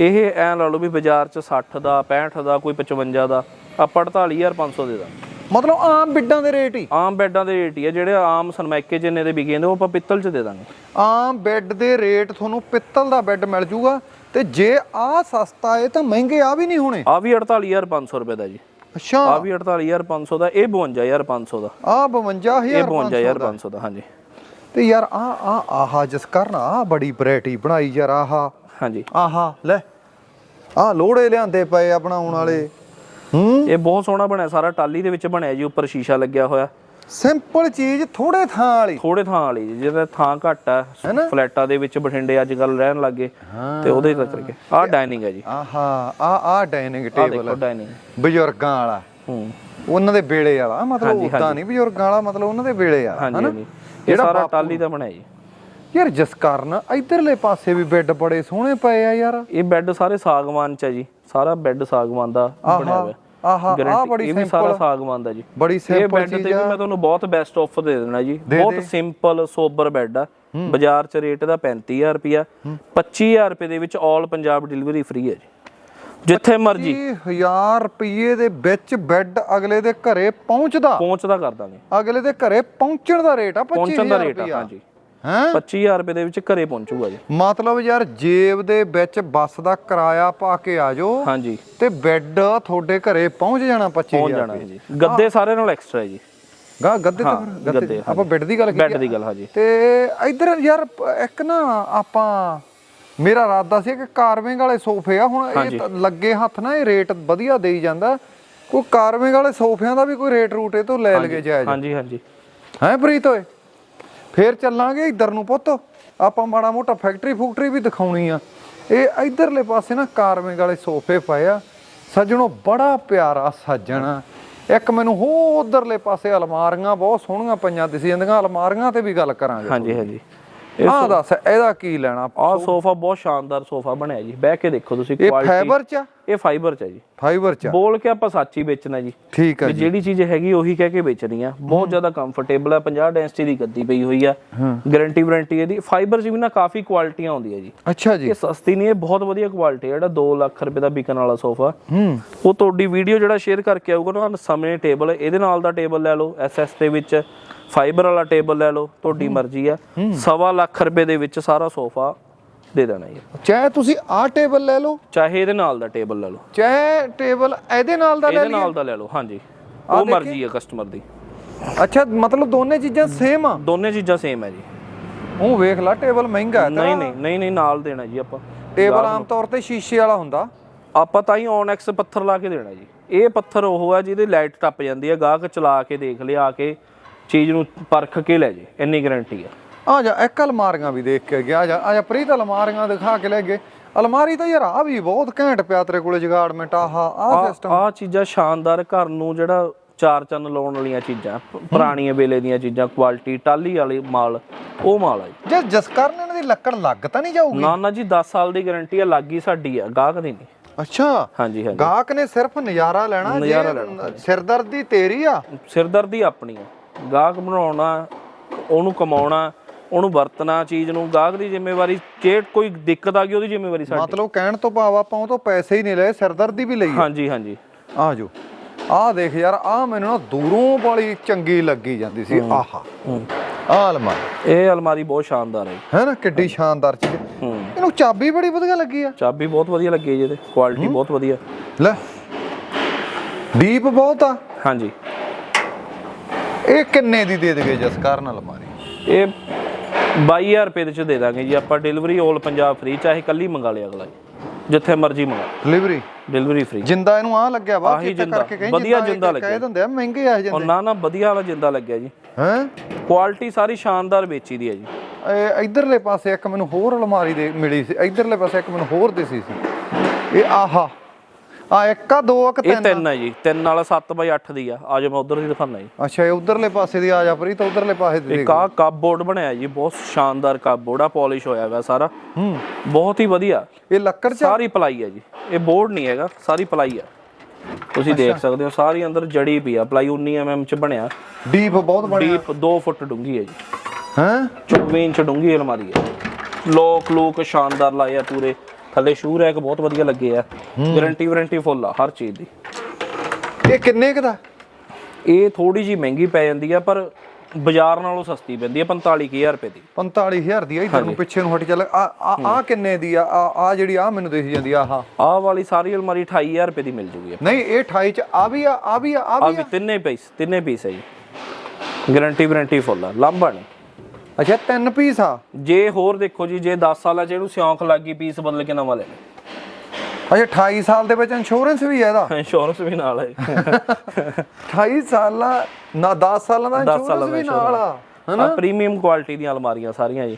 ਇਹ ਐ ਲਾ ਲਓ ਵੀ ਬਾਜ਼ਾਰ 'ਚ 60 ਦਾ 65 ਦਾ ਕੋਈ 55 ਦਾ ਆਪਾਂ 48500 ਦੇ ਦਾਂਗੇ ਮਤਲਬ ਆਮ ਬਿੱਡਾਂ ਦੇ ਰੇਟ ਹੀ? ਆਮ ਬੈੱਡਾਂ ਦੇ ਰੇਟ ਹੀ ਆ ਜਿਹੜੇ ਆਮ ਸਨਮਾਈਕੇ ਜਿੰਨੇ ਦੇ ਵਿਕੇ ਜਾਂਦੇ ਉਹ ਆਪਾਂ ਪਿੱਤਲ 'ਚ ਦੇ ਦਾਂਗੇ। ਆਮ ਬੈੱਡ ਦੇ ਰੇਟ ਤੁਹਾਨੂੰ ਪਿੱਤਲ ਦਾ ਬੈੱਡ ਮਿਲ ਜੂਗਾ ਤੇ ਜੇ ਆ ਸਸਤਾ ਹੈ ਤਾਂ ਮਹਿੰਗੇ ਆ ਵੀ ਨਹੀਂ ਹੋਣੇ। ਆ ਵੀ 48500 ਰੁਪਏ ਦਾ ਜੀ। ਅੱਛਾ। ਆ ਵੀ 48500 ਦਾ ਇਹ 52500 ਦਾ। ਆ ਇਹ 52500 52500 ਦਾ ਹਾਂਜੀ। ਤੇ ਯਾਰ ਆ ਆ ਆਹਾ ਜਿਸ ਕਾਰਨ ਆ ਬੜੀ ਵੈਰਾਈਟੀ ਬਣਾਈ ਯਾਰ ਆਹਾ। ਹਾਂਜੀ। ਆਹਾ ਲੈ। ਆ ਲੋੜੇ ਲਿਆਂਦੇ ਪਏ ਆ ਬਣਾਉਣ ਵਾਲੇ। ਹੂੰ? ਇਹ ਬਹੁਤ ਸੋਹਣਾ ਬਣਿਆ ਸਾਰਾ ਟਾਲੀ ਦੇ ਵਿੱਚ ਬਣਿਆ ਜੀ ਉੱਪਰ ਸ਼ੀਸ਼ਾ ਲੱਗਿਆ ਹੋਇਆ। ਸਿੰਪਲ ਚੀਜ਼ ਥੋੜੇ ਥਾਂ ਵਾਲੀ। ਥੋੜੇ ਥਾਂ ਵਾਲੀ ਜਿਹਦਾ ਥਾਂ ਘੱਟ ਆ। ਹੈਨਾ? ਫਲੈਟਾਂ ਦੇ ਵਿੱਚ ਬਠਿੰਡੇ ਅੱਜ ਕੱਲ ਰਹਿਣ ਲੱਗੇ ਤੇ ਉਹਦੇ ਕਰਕੇ। ਆਹ ਡਾਈਨਿੰਗ ਹੈ ਜੀ। ਆਹਾ ਆ ਆ ਡਾਈਨਿੰਗ ਆਹ ਟੇਬਲ ਦੇਖੋ ਡਾਈਨਿੰਗ ਬਜ਼ੁਰਗਾਂ ਵਾਲਾ। ਹੂੰ। ਉਹਨਾਂ ਦੇ ਵੇਲੇ। ਵਾਲਾ ਮਤਲਬ ਉਦਾਂ ਨਹੀਂ ਬਜ਼ੁਰਗਾਂ ਵਾਲਾ ਮਤਲਬ ਉਹਨਾਂ ਦੇ ਵੇਲੇ ਆ ਹਾਂਜੀ? ਹਾਂਜੀ। ਇਹ ਸਾਰਾ ਟਾਲੀ ਦਾ ਬਣਿਆ ਜੀ। ਯਾਰ ਜਿਸ ਕਾਰਨ ਇਧਰਲੇ ਪਾਸੇ ਵੀ ਬੈੱਡ ਬੜੇ ਸੋਹਣੇ ਪਏ ਆ ਯਾਰ। ਇਹ ਬੈੱਡ ਸਾਰੇ ਸਾਗਵਾਨ ਚ ਹੈ ਜੀ। ਸਾਰਾ ਬੈੱਡ ਸਾਗਵਾਨ ਦਾ ਬਣਿਆ ਹੋਇਆ। ਆਹਾ ਆ ਬੜੀ ਇਹ ਵੀ ਸਾਰਾ ਸਿੰਪਲ ਸਾਗਵਾਨ ਦਾ ਜੀ। ਬੜੀ ਇਹ ਸਿੰਪਲ ਬੈੱਡ ਤੇ ਵੀ ਮੈਂ ਤੁਹਾਨੂੰ ਬਹੁਤ ਬੈਸਟ ਆਫਰ ਦੇ ਦੇਣਾ ਜੀ। ਬਹੁਤ। ਸਿੰਪਲ ਸੋਬਰ ਬੈੱਡ ਆ। ਬਾਜ਼ਾਰ 'ਚ ਰੇਟ ਦਾ 35000 ਰੁਪਿਆ 25000 ਰੁਪਏ ਦੇ ਵਿੱਚ 올 ਪੰਜਾਬ ਡਿਲੀਵਰੀ ਫ੍ਰੀ ਹੈ ਜੀ। ਜਿੱਥੇ ਮਰਜ਼ੀ। 20000 ਰੁਪਏ ਦੇ ਵਿੱਚ ਬੈੱਡ ਅਗਲੇ ਦੇ ਘਰੇ ਪਹੁੰਚਦਾ। ਪਹੁੰਚਦਾ ਕਰ ਦਾਂਗੇ। ਅਗਲੇ ਦੇ ਘਰੇ ਪਹੁੰਚਣ ਦਾ ਰੇਟ ਆ 25000 ਪਹੁੰਚਣ ਦਾ ਰੇਟ ਆ। ਹਾਂਜੀ। ਹੈਂ? 25000 ਰੁਪਏ ਦੇ ਵਿੱਚ ਘਰੇ ਪਹੁੰਚੂਗਾ ਜੀ। ਮਤਲਬ ਯਾਰ ਜੇਬ ਦੇ ਵਿੱਚ ਬੱਸ ਦਾ ਕਿਰਾਇਆ ਪਾ ਕੇ ਆ ਜਾਓ ਹਾਂਜੀ। ਤੇ ਬੈੱਡ ਤੁਹਾਡੇ ਘਰੇ ਪਹੁੰਚ ਜਾਣਾ 25000 ਪਹੁੰਚ ਜਾਣਾ ਹੈ ਜੀ। ਗੱਦੇ ਸਾਰੇ ਨਾਲ ਐਕਸਟਰਾ ਜੀ। ਗਾ ਗੱਦੇ ਤੇ ਗੱਦੇ, ਆਪਾਂ ਬੈੱਡ ਦੀ ਗੱਲ ਕੀਤੀ ਬੈੱਡ ਦੀ ਗੱਲ ਹਾਂਜੀ। ਤੇ ਇੱਧਰ ਯਾਰ ਇੱਕ ਨਾ ਆਪਾਂ ਮੇਰਾ ਇਰਾਦਾ ਸੀ ਕਿ ਕਾਰਵਿੰਗ ਵਾਲੇ ਸੋਫੇ ਆ ਹੁਣ ਇਹ ਲੱਗੇ ਹੱਥ ਨਾ ਇਹ ਰੇਟ ਵਧੀਆ ਦੇਈ ਜਾਂਦਾ। ਕੋਈ ਕਾਰਵਿੰਗ ਵਾਲੇ ਸੋਫਿਆਂ ਦਾ ਵੀ ਕੋਈ ਰੇਟ ਰੂਟ ਇਹ ਤੋਂ ਲੈ ਲਗੇ ਜਾਇਜ਼। ਹਾਂਜੀ ਹਾਂਜੀ। ਹੈ ਪ੍ਰੀਤ ਓਏ? ਫੇਰ ਚੱਲਾਂਗੇ ਇੱਧਰ ਨੂੰ ਪੁੱਤ। ਆਪਾਂ ਮਾੜਾ ਮੋਟਾ ਫੈਕਟਰੀ ਫੂਕਟਰੀ ਵੀ ਦਿਖਾਉਣੀ ਆ। ਇਹ ਇਧਰਲੇ ਪਾਸੇ ਨਾ ਕਾਰਵਿੰਗ ਵਾਲੇ ਸੋਫੇ ਪਏ ਆ। ਸੱਜਣੋ ਬੜਾ ਪਿਆਰਾ ਸੱਜਣ। ਇੱਕ ਮੈਨੂੰ ਹੋ ਉਧਰਲੇ ਪਾਸੇ ਅਲਮਾਰੀਆਂ ਬਹੁਤ ਸੋਹਣੀਆਂ ਪਈਆਂ ਦਿਸ ਜਾਂਦੀਆਂ। ਅਲਮਾਰੀਆਂ ਤੇ ਵੀ ਗੱਲ ਕਰਾਂਗੇ ਹਾਂਜੀ ਹਾਂਜੀ। ਆਹ ਦੱਸ ਇਹਦਾ ਕੀ ਲੈਣਾ? ਆਹ ਸੋਫਾ ਬਹੁਤ ਸ਼ਾਨਦਾਰ ਸੋਫਾ ਬਣਿਆ ਜੀ। ਬਹਿ ਕੇ ਦੇਖੋ ਤੁਸੀਂ ਇਹ ਕੁਆਲਿਟੀ ਫਾਈਬਰ ਚ ਆ? ਇਹ ਫਾਈਬਰ ਚ ਹੈ ਜੀ। ਫਾਈਬਰ ਚ? ਬੋਲ ਕੇ ਆਪਾਂ ਸੱਚ ਹੀ ਵੇਚਣਾ ਜੀ। ਠੀਕ ਵੀ ਜੀ। ਜਿਹੜੀ ਚੀਜ਼ ਹੈਗੀ ਉਹੀ ਕਹਿ ਕੇ ਵੇਚਣੀ ਆ। ਬਹੁਤ ਜ਼ਿਆਦਾ ਕੰਫਰਟੇਬਲ ਆ 50 ਡੈਂਸਿਟੀ ਦੀ ਗੱਦੀ ਪਈ ਹੋਈ ਆ। ਗਾਰੰਟੀ ਵਾਰੰਟੀ ਇਹਦੀ। ਫਾਈਬਰ 'ਚ ਵੀ ਨਾ ਕਾਫੀ ਕੁਆਲਿਟੀਆਂ ਆਉਂਦੀਆਂ ਜੀ। ਅੱਛਾ ਜੀ। ਇਹ ਸਸਤੀ ਨਹੀਂ ਇਹ ਬਹੁਤ ਵਧੀਆ ਕੁਆਲਿਟੀ ਹੈ ਜਿਹੜਾ 2 ਲੱਖ ਰੁਪਏ ਦਾ ਵਿਕਣ ਵਾਲਾ ਸੋਫਾ ਹੂੰ। ਉਹ ਤੁਹਾਡੀ ਵੀਡੀਓ ਜਿਹੜਾ ਸ਼ੇਅਰ ਕਰਕੇ ਆਊਗਾ ਨਾ ਸਾਹਮਣੇ ਟੇਬਲ ਇਹਦੇ ਨਾਲ ਦਾ ਟੇਬਲ ਲੈ ਲਓ ਐਸਐਸ ਦੇ ਵਿੱਚ। ਫਾਈਬਰ ਵਾਲਾ ਟੇਬਲ ਲੈ ਲਓ ਤੁਹਾਡੀ ਮਰਜ਼ੀ ਆ। ਸਵਾ ਲੱਖ ਰੁਪਏ ਦੇ ਵਿੱਚ ਸਾਰਾ ਸੋਫਾ ਦੇ ਦੇਣਾ ਜੀ। ਚਾਹੇ ਤੁਸੀਂ ਆਹ ਟੇਬਲ ਲੈ ਲਓ। ਚਾਹੇ ਇਹਦੇ ਨਾਲ ਦਾ ਟੇਬਲ ਲੈ ਲਓ। ਚਾਹੇ ਟੇਬਲ ਇਹਦੇ ਨਾਲ ਦਾ ਲੈ ਇਹਦੇ ਨਾਲ ਦਾ ਲੈ ਲਓ ਹਾਂਜੀ। ਉਹ ਮਰਜ਼ੀ ਹੈ ਕਸਟਮਰ ਦੀ। ਅੱਛਾ ਮਤਲਬ ਦੋਨੇ ਚੀਜ਼ਾਂ ਸੇਮ ਆ? ਦੋਨੇ ਚੀਜ਼ਾਂ ਸੇਮ ਹੈ ਜੀ। ਉਹ ਵੇਖ ਲੈ ਟੇਬਲ ਮਹਿੰਗਾ ਹੈ ਨਹੀਂ ਨਹੀਂ ਨਹੀਂ ਨਹੀਂ ਨਾਲ ਦੇਣਾ ਜੀ ਆਪਾਂ। ਟੇਬਲ ਆਮ ਤੌਰ ਤੇ ਸ਼ੀਸ਼ੇ ਵਾਲਾ ਹੁੰਦਾ। ਆਪਾਂ ਤਾਂ ਹੀ ਔਨਐਕਸ ਪੱਥਰ ਲਾ ਕੇ ਦੇਣਾ ਜੀ। ਇਹ ਪੱਥਰ ਉਹ ਆ ਜਿਹਦੇ ਲਾਈਟ ਟੱਪ ਜਾਂਦੀ ਹੈ ਗਾਹਕ ਚਲਾ ਕੇ ਦੇਖ ਲਿਆ ਆ ਕੇ ਚੀਜ਼ ਨੂੰ ਪਰਖ ਕੇ ਲੈ ਜੇ ਇੰਨੀ ਗਾਰੰਟੀ ਆ। ਆ ਜਾ ਇੱਕ ਅਲਮਾਰੀਆਂ ਵੀ ਦੇਖ ਕੇ ਗਿਆ ਆ ਜਾ ਆ ਜਾ ਪ੍ਰੀਤ ਅਲਮਾਰੀਆਂ ਦਿਖਾ ਕੇ ਲੈ ਗਏ। ਅਲਮਾਰੀ ਤਾਂ ਯਾਰ ਆ ਵੀ ਬਹੁਤ ਘੈਂਟ ਪਿਆ ਤੇਰੇ ਕੋਲੇ ਜਗਾੜਮੈਂਟ ਆਹ ਆ ਸਿਸਟਮ ਆ ਚੀਜ਼ਾਂ ਸ਼ਾਨਦਾਰ ਘਰ ਨੂੰ ਜਿਹੜਾ ਚਾਰ ਚੰਨ ਲਾਉਣ ਵਾਲੀਆਂ ਚੀਜ਼ਾਂ ਪੁਰਾਣੀਆਂ ਵੇਲੇ ਦੀਆਂ ਚੀਜ਼ਾਂ ਕੁਆਲਿਟੀ ਟਾਲੀ ਵਾਲੀ ਮਾਲ ਉਹ ਮਾਲ ਆ ਜੀ। ਜਸਕਰਨ ਇਹਨਾਂ ਦੀ ਲੱਕੜ ਲੱਗ ਤਾਂ ਨਹੀਂ ਜਾਊਗੀ? ਨਾ ਨਾ ਜੀ 10 ਸਾਲ ਦੀ ਗਾਰੰਟੀ ਆ ਲੱਗੀ ਸਾਡੀ ਆ ਗਾਹਕ ਦੀ ਨਹੀਂ। ਅੱਛਾ। ਹਾਂਜੀ ਹਾਂਜੀ। ਗਾਹਕ ਨੇ ਸਿਰਫ ਨਜ਼ਾਰਾ ਲੈਣਾ ਜੇ ਸਿਰਦਰਦੀ ਤੇਰੀ ਆ? ਸਿਰਦਰਦੀ ਆਪਣੀ ਆ। ਗਾਹਕ ਬਣਾਉਣਾ ਉਹਨੂੰ ਕਮਾਉਣਾ ਉਹਨੂੰ ਵਰਤਣਾ ਚੀਜ਼ ਨੂੰ ਗਾਹਕ ਦੀ ਜ਼ਿੰਮੇਵਾਰੀ ਜੇ ਕੋਈ ਦਿੱਕਤ ਆ ਗਈ ਉਹਦੀ ਜ਼ਿੰਮੇਵਾਰੀ ਸਾਡੀ। ਮਤਲਬ ਕਹਿਣ ਤੋਂ ਭਾਵ ਆਪਾਂ ਉਹ ਤੋਂ ਪੈਸੇ ਹੀ ਨਹੀਂ ਲਏ ਸਿਰਦਰਦੀ ਵੀ ਲਈ। ਹਾਂਜੀ ਹਾਂਜੀ। ਆ ਜੋ ਆ ਦੇਖ ਯਾਰ ਆ ਮੈਨੂੰ ਨਾ ਦੂਰੋਂ ਵਾਲੀ ਚੰਗੀ ਲੱਗੀ ਜਾਂਦੀ ਸੀ। ਆਹਾ। ਆ ਅਲਮਾਰੀ। ਇਹ ਅਲਮਾਰੀ ਬਹੁਤ ਸ਼ਾਨਦਾਰ ਹੈ। ਹੈ ਨਾ? ਕਿੱਡੀ ਸ਼ਾਨਦਾਰ ਚੀਜ਼। ਹੂੰ। ਇਹਨੂੰ ਚਾਬੀ ਬੜੀ ਵਧੀਆ ਲੱਗੀ ਆ। ਚਾਬੀ ਬਹੁਤ ਵਧੀਆ ਲੱਗੀ ਜੀ ਇਹਦੇ। ਕੁਆਲਿਟੀ ਬਹੁਤ ਵਧੀਆ। ਲੈ। ਡੀਪ ਬਹੁਤ ਆ। ਹਾਂਜੀ। ਇਹ ਕਿੰਨੇ ਦੀ ਦੇ ਦੇਗੇ ਜਸਕਰਨ ਅਲਮਾਰੀ? ਇਹ 22000 ਰੁਪਏ ਦੇ ਚ ਦੇ ਦਾਂਗੇ ਜੀ। ਆਪਾਂ ਡਿਲੀਵਰੀ 올 ਪੰਜਾਬ ਫ੍ਰੀ ਚਾਹੇ ਕੱਲੀ ਮੰਗਾ ਲਿਆ ਅਗਲਾ। ਜਿੱਥੇ ਮਰਜ਼ੀ ਮੰਗਾ ਡਿਲੀਵਰੀ ਡਿਲੀਵਰੀ ਫ੍ਰੀ ਜਿੰਦਾ ਇਹਨੂੰ ਆ ਲੱਗਿਆ ਵਾ ਜਿੰਦਾ, ਕਰਕੇ ਕਹੀਂ ਵਧੀਆ ਜਿੰਦਾ ਲੱਗਿਆ। ਕਹਿ ਦਿੰਦੇ ਆ ਮਹਿੰਗੇ ਆ ਜਾਂਦੇ। ਨਾ ਨਾ ਵਧੀਆ ਵਾਲਾ ਜਿੰਦਾ ਲੱਗਿਆ ਜੀ। ਹੈ? ਕੁਆਲਿਟੀ ਸਾਰੀ ਸ਼ਾਨਦਾਰ ਵੇਚੀ ਦੀ ਹੈ ਜੀ। ਇਹ ਇਧਰਲੇ ਪਾਸੇ ਇੱਕ ਮੈਨੂੰ ਹੋਰ ਅਲਮਾਰੀ ਦੇ ਮਿਲੀ ਸੀ। ਇਧਰਲੇ ਪਾਸੇ ਇੱਕ ਮੈਨੂੰ ਹੋਰ ਦਿਸੀ ਸੀ। ਇਹ ਆਹਾ। ਆ ਇੱਕ ਆ ਦੋ ਆ ਕਿ ਇਹ ਤਿੰਨ ਤਿੰਨ ਹੈ ਜੀ। ਤਿੰਨ ਵਾਲਾ 7 ਬਾਈ 8 ਦੀ ਆ। ਆ ਜਾਓ ਮੈਂ ਉਧਰ ਦੀ ਦਿਖਾਣਾ ਜੀ। ਅੱਛਾ ਇਹ ਉਧਰਲੇ ਪਾਸੇ ਦੀ ਆ ਜਾ ਪਰੀ ਤਾਂ ਉਧਰਲੇ ਪਾਸੇ ਦੀ ਇੱਕ ਆ ਕੱਪਬੋਰਡ ਬਣਿਆ ਜੀ ਬਹੁਤ ਸ਼ਾਨਦਾਰ ਕੱਪਬੋਰਡ ਆ ਪਾਲਿਸ਼ ਹੋਇਆ ਹੋਇਆ ਸਾਰਾ। ਹੂੰ। ਬਹੁਤ ਹੀ ਵਧੀਆ। ਇਹ ਲੱਕੜ ਚ ਸਾਰੀ ਪਲਾਈ ਹੈ ਜੀ। ਇਹ ਬੋਰਡ ਨਹੀਂ ਹੈਗਾ ਸਾਰੀ ਪਲਾਈ ਆ। ਤੁਸੀਂ ਦੇਖ ਸਕਦੇ ਹੋ ਸਾਰੀ ਅੰਦਰ ਜੜੀ ਪਈ ਆ। ਪਲਾਈ 19 mm ਚ ਬਣਿਆ। ਡੀਪ ਬਹੁਤ ਬੜੀ ਡੀਪ 2 ਫੁੱਟ ਡੂੰਘੀ ਹੈ ਜੀ। ਹੈ? 24 ਇੰਚ ਡੂੰਘੀ ਅਲਮਾਰੀ ਹੈ ਲੋਕ ਲੂਕ ਸ਼ਾਨਦਾਰ ਲਾਏ ਆ ਪੂਰੇ। ਥੱਲੇ ਸ਼ੂ ਰੈਕ ਬਹੁਤ ਵਧੀਆ ਲੱਗੇ ਆ। ਗਾਰੰਟੀ ਵਾਰੰਟੀ ਫੁੱਲ ਆ ਹਰ ਚੀਜ਼ ਦੀ। ਇਹ ਕਿੰਨੇ ਕੁ ਦਾ? ਇਹ ਥੋੜੀ ਜੀ ਮਹਿੰਗੀ ਪੈ ਜਾਂਦੀ ਆ ਪਰ ਬਾਜ਼ਾਰ ਨਾਲੋਂ ਸਸਤੀ ਪੈਂਦੀ ਆ 45000 ਰੁਪਏ ਦੀ। 45000 ਦੀ ਆ ਇਧਰ ਨੂੰ ਪਿੱਛੇ ਨੂੰ ਹਟ ਚੱਲ। ਆ ਆ ਆ ਕਿੰਨੇ ਦੀ ਆ? ਆ ਆ ਜਿਹੜੀ ਆ ਮੈਨੂੰ ਦਿਖ ਜਾਂਦੀ ਆ ਆਹ। ਆਹ ਵਾਲੀ ਸਾਰੀ ਅਲਮਾਰੀ 28000 ਰੁਪਏ ਦੀ ਮਿਲ ਜੂਗੀ ਨਹੀਂ ਇਹ 28 ਚ ਆ ਵੀ ਆ ਆ ਵੀ ਆ ਆ ਆ ਵੀ ਤਿੰਨੇ ਪੀਸ ਤਿੰਨੇ ਪੀਸ ਹੈ ਜੀ। ਗਾਰੰਟੀ ਵਾਰੰਟੀ ਫੁੱਲ ਆ ਲਾਂਭਾ ਨਹੀਂ। ਅੱਛਾ ਤਿੰਨ ਪੀਸ ਆ। ਜੇ ਹੋਰ ਦੇਖੋ ਜੀ ਜੇ 10 ਸਾਲਾਂ ਚ ਇਹਨੂੰ ਸਿਉਂਖ ਲੱਗੀ ਪੀਸ ਬਦਲ ਕੇ ਨਵਾਂ ਲੈ ਲੈ ਅੱਛਾ 28 ਸਾਲ ਦੇ ਵਿੱਚ ਇੰਸ਼ੋਰੈਂਸ ਵੀ ਹੈ ਇਹਦਾ? ਇੰਸ਼ੋਰੈਂਸ ਵੀ ਨਾਲ ਹੈ 28 ਸਾਲਾਂ ਨਾ 10 ਸਾਲਾਂ ਦਾ 10 ਸਾਲਾਂ ਇੰਸ਼ੋਰੈਂਸ ਵੀ ਨਾਲ ਆ ਆ ਪ੍ਰੀਮੀਅਮ ਕੁਆਲਿਟੀ ਦੀਆਂ ਅਲਮਾਰੀਆਂ ਸਾਰੀਆਂ ਜੀ।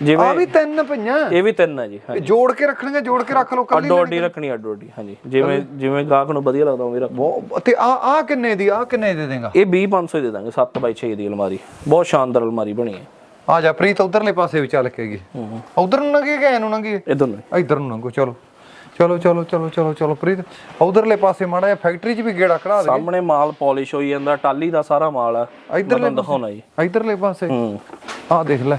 ਆ ਜਿਵੇਂ ਵੀ ਤਿੰਨ ਪਈਆਂ। ਇਹ ਵੀ ਤਿੰਨ ਹੈ ਜੀ ਇਹ ਜੋੜ ਕੇ ਰੱਖਣੀਆਂ ਜੋੜ ਕੇ ਰੱਖ ਲਓ ਕੱਲੀ ਅੱਡੋ ਅੱਡੀ ਰੱਖਣੀ ਅੱਡੋ ਅੱਡੀ ਹਾਂਜੀ। ਜਿਵੇਂ ਜਿਵੇਂ ਗਾਹਕ ਨੂੰ ਵਧੀਆ ਲੱਗਦਾ ਉਵੇਂ ਰੱਖੋ। ਤੇ ਆ ਆ ਕਿੰਨੇ ਦੀ ਆ ਕਿੰਨੇ ਦੇ ਦੇਗਾ? ਇਹ 20500 ਦੇ ਦਾਂਗੇ 7 ਬਾਈ 6 ਦੀ ਅਲਮਾਰੀ। ਬਹੁਤ ਸ਼ਾਨਦਾਰ ਅਲਮਾਰੀ ਬਣੀ ਹੈ। ਆ ਜਾ ਪ੍ਰੀਤ ਉਧਰਲੇ ਪਾਸੇ ਵੀ ਚੱਲ ਕੇ ਗਈ। ਉਧਰ ਨੂੰ ਲੰਗੀ ਗਏ ਨੂੰ ਲੰਗੀ ਇਧਰ ਨੂੰ। ਇਧਰ ਨੂੰ ਲੰਘੋ ਚਲੋ। ਚਲੋ ਚਲੋ ਚਲੋ ਚਲੋ ਚਲੋ ਪ੍ਰੀਤ। ਉਧਰਲੇ ਪਾਸੇ ਮਾੜਾ ਜਿਹਾ ਫੈਕਟਰੀ 'ਚ ਵੀ ਗੇੜਾ ਕਢਾ ਦੇ। ਸਾਹਮਣੇ ਮਾਲ ਪਾਲਿਸ਼ ਹੋਈ ਜਾਂਦਾ ਟਾਲੀ ਦਾ ਸਾਰਾ ਮਾਲ ਆ। ਇੱਧਰਲੇ ਦਿਖਾਉਣਾ ਜੀ। ਇਧਰਲੇ ਪਾਸੇ? ਹੂੰ। ਆਹ ਦੇਖ ਲੈ।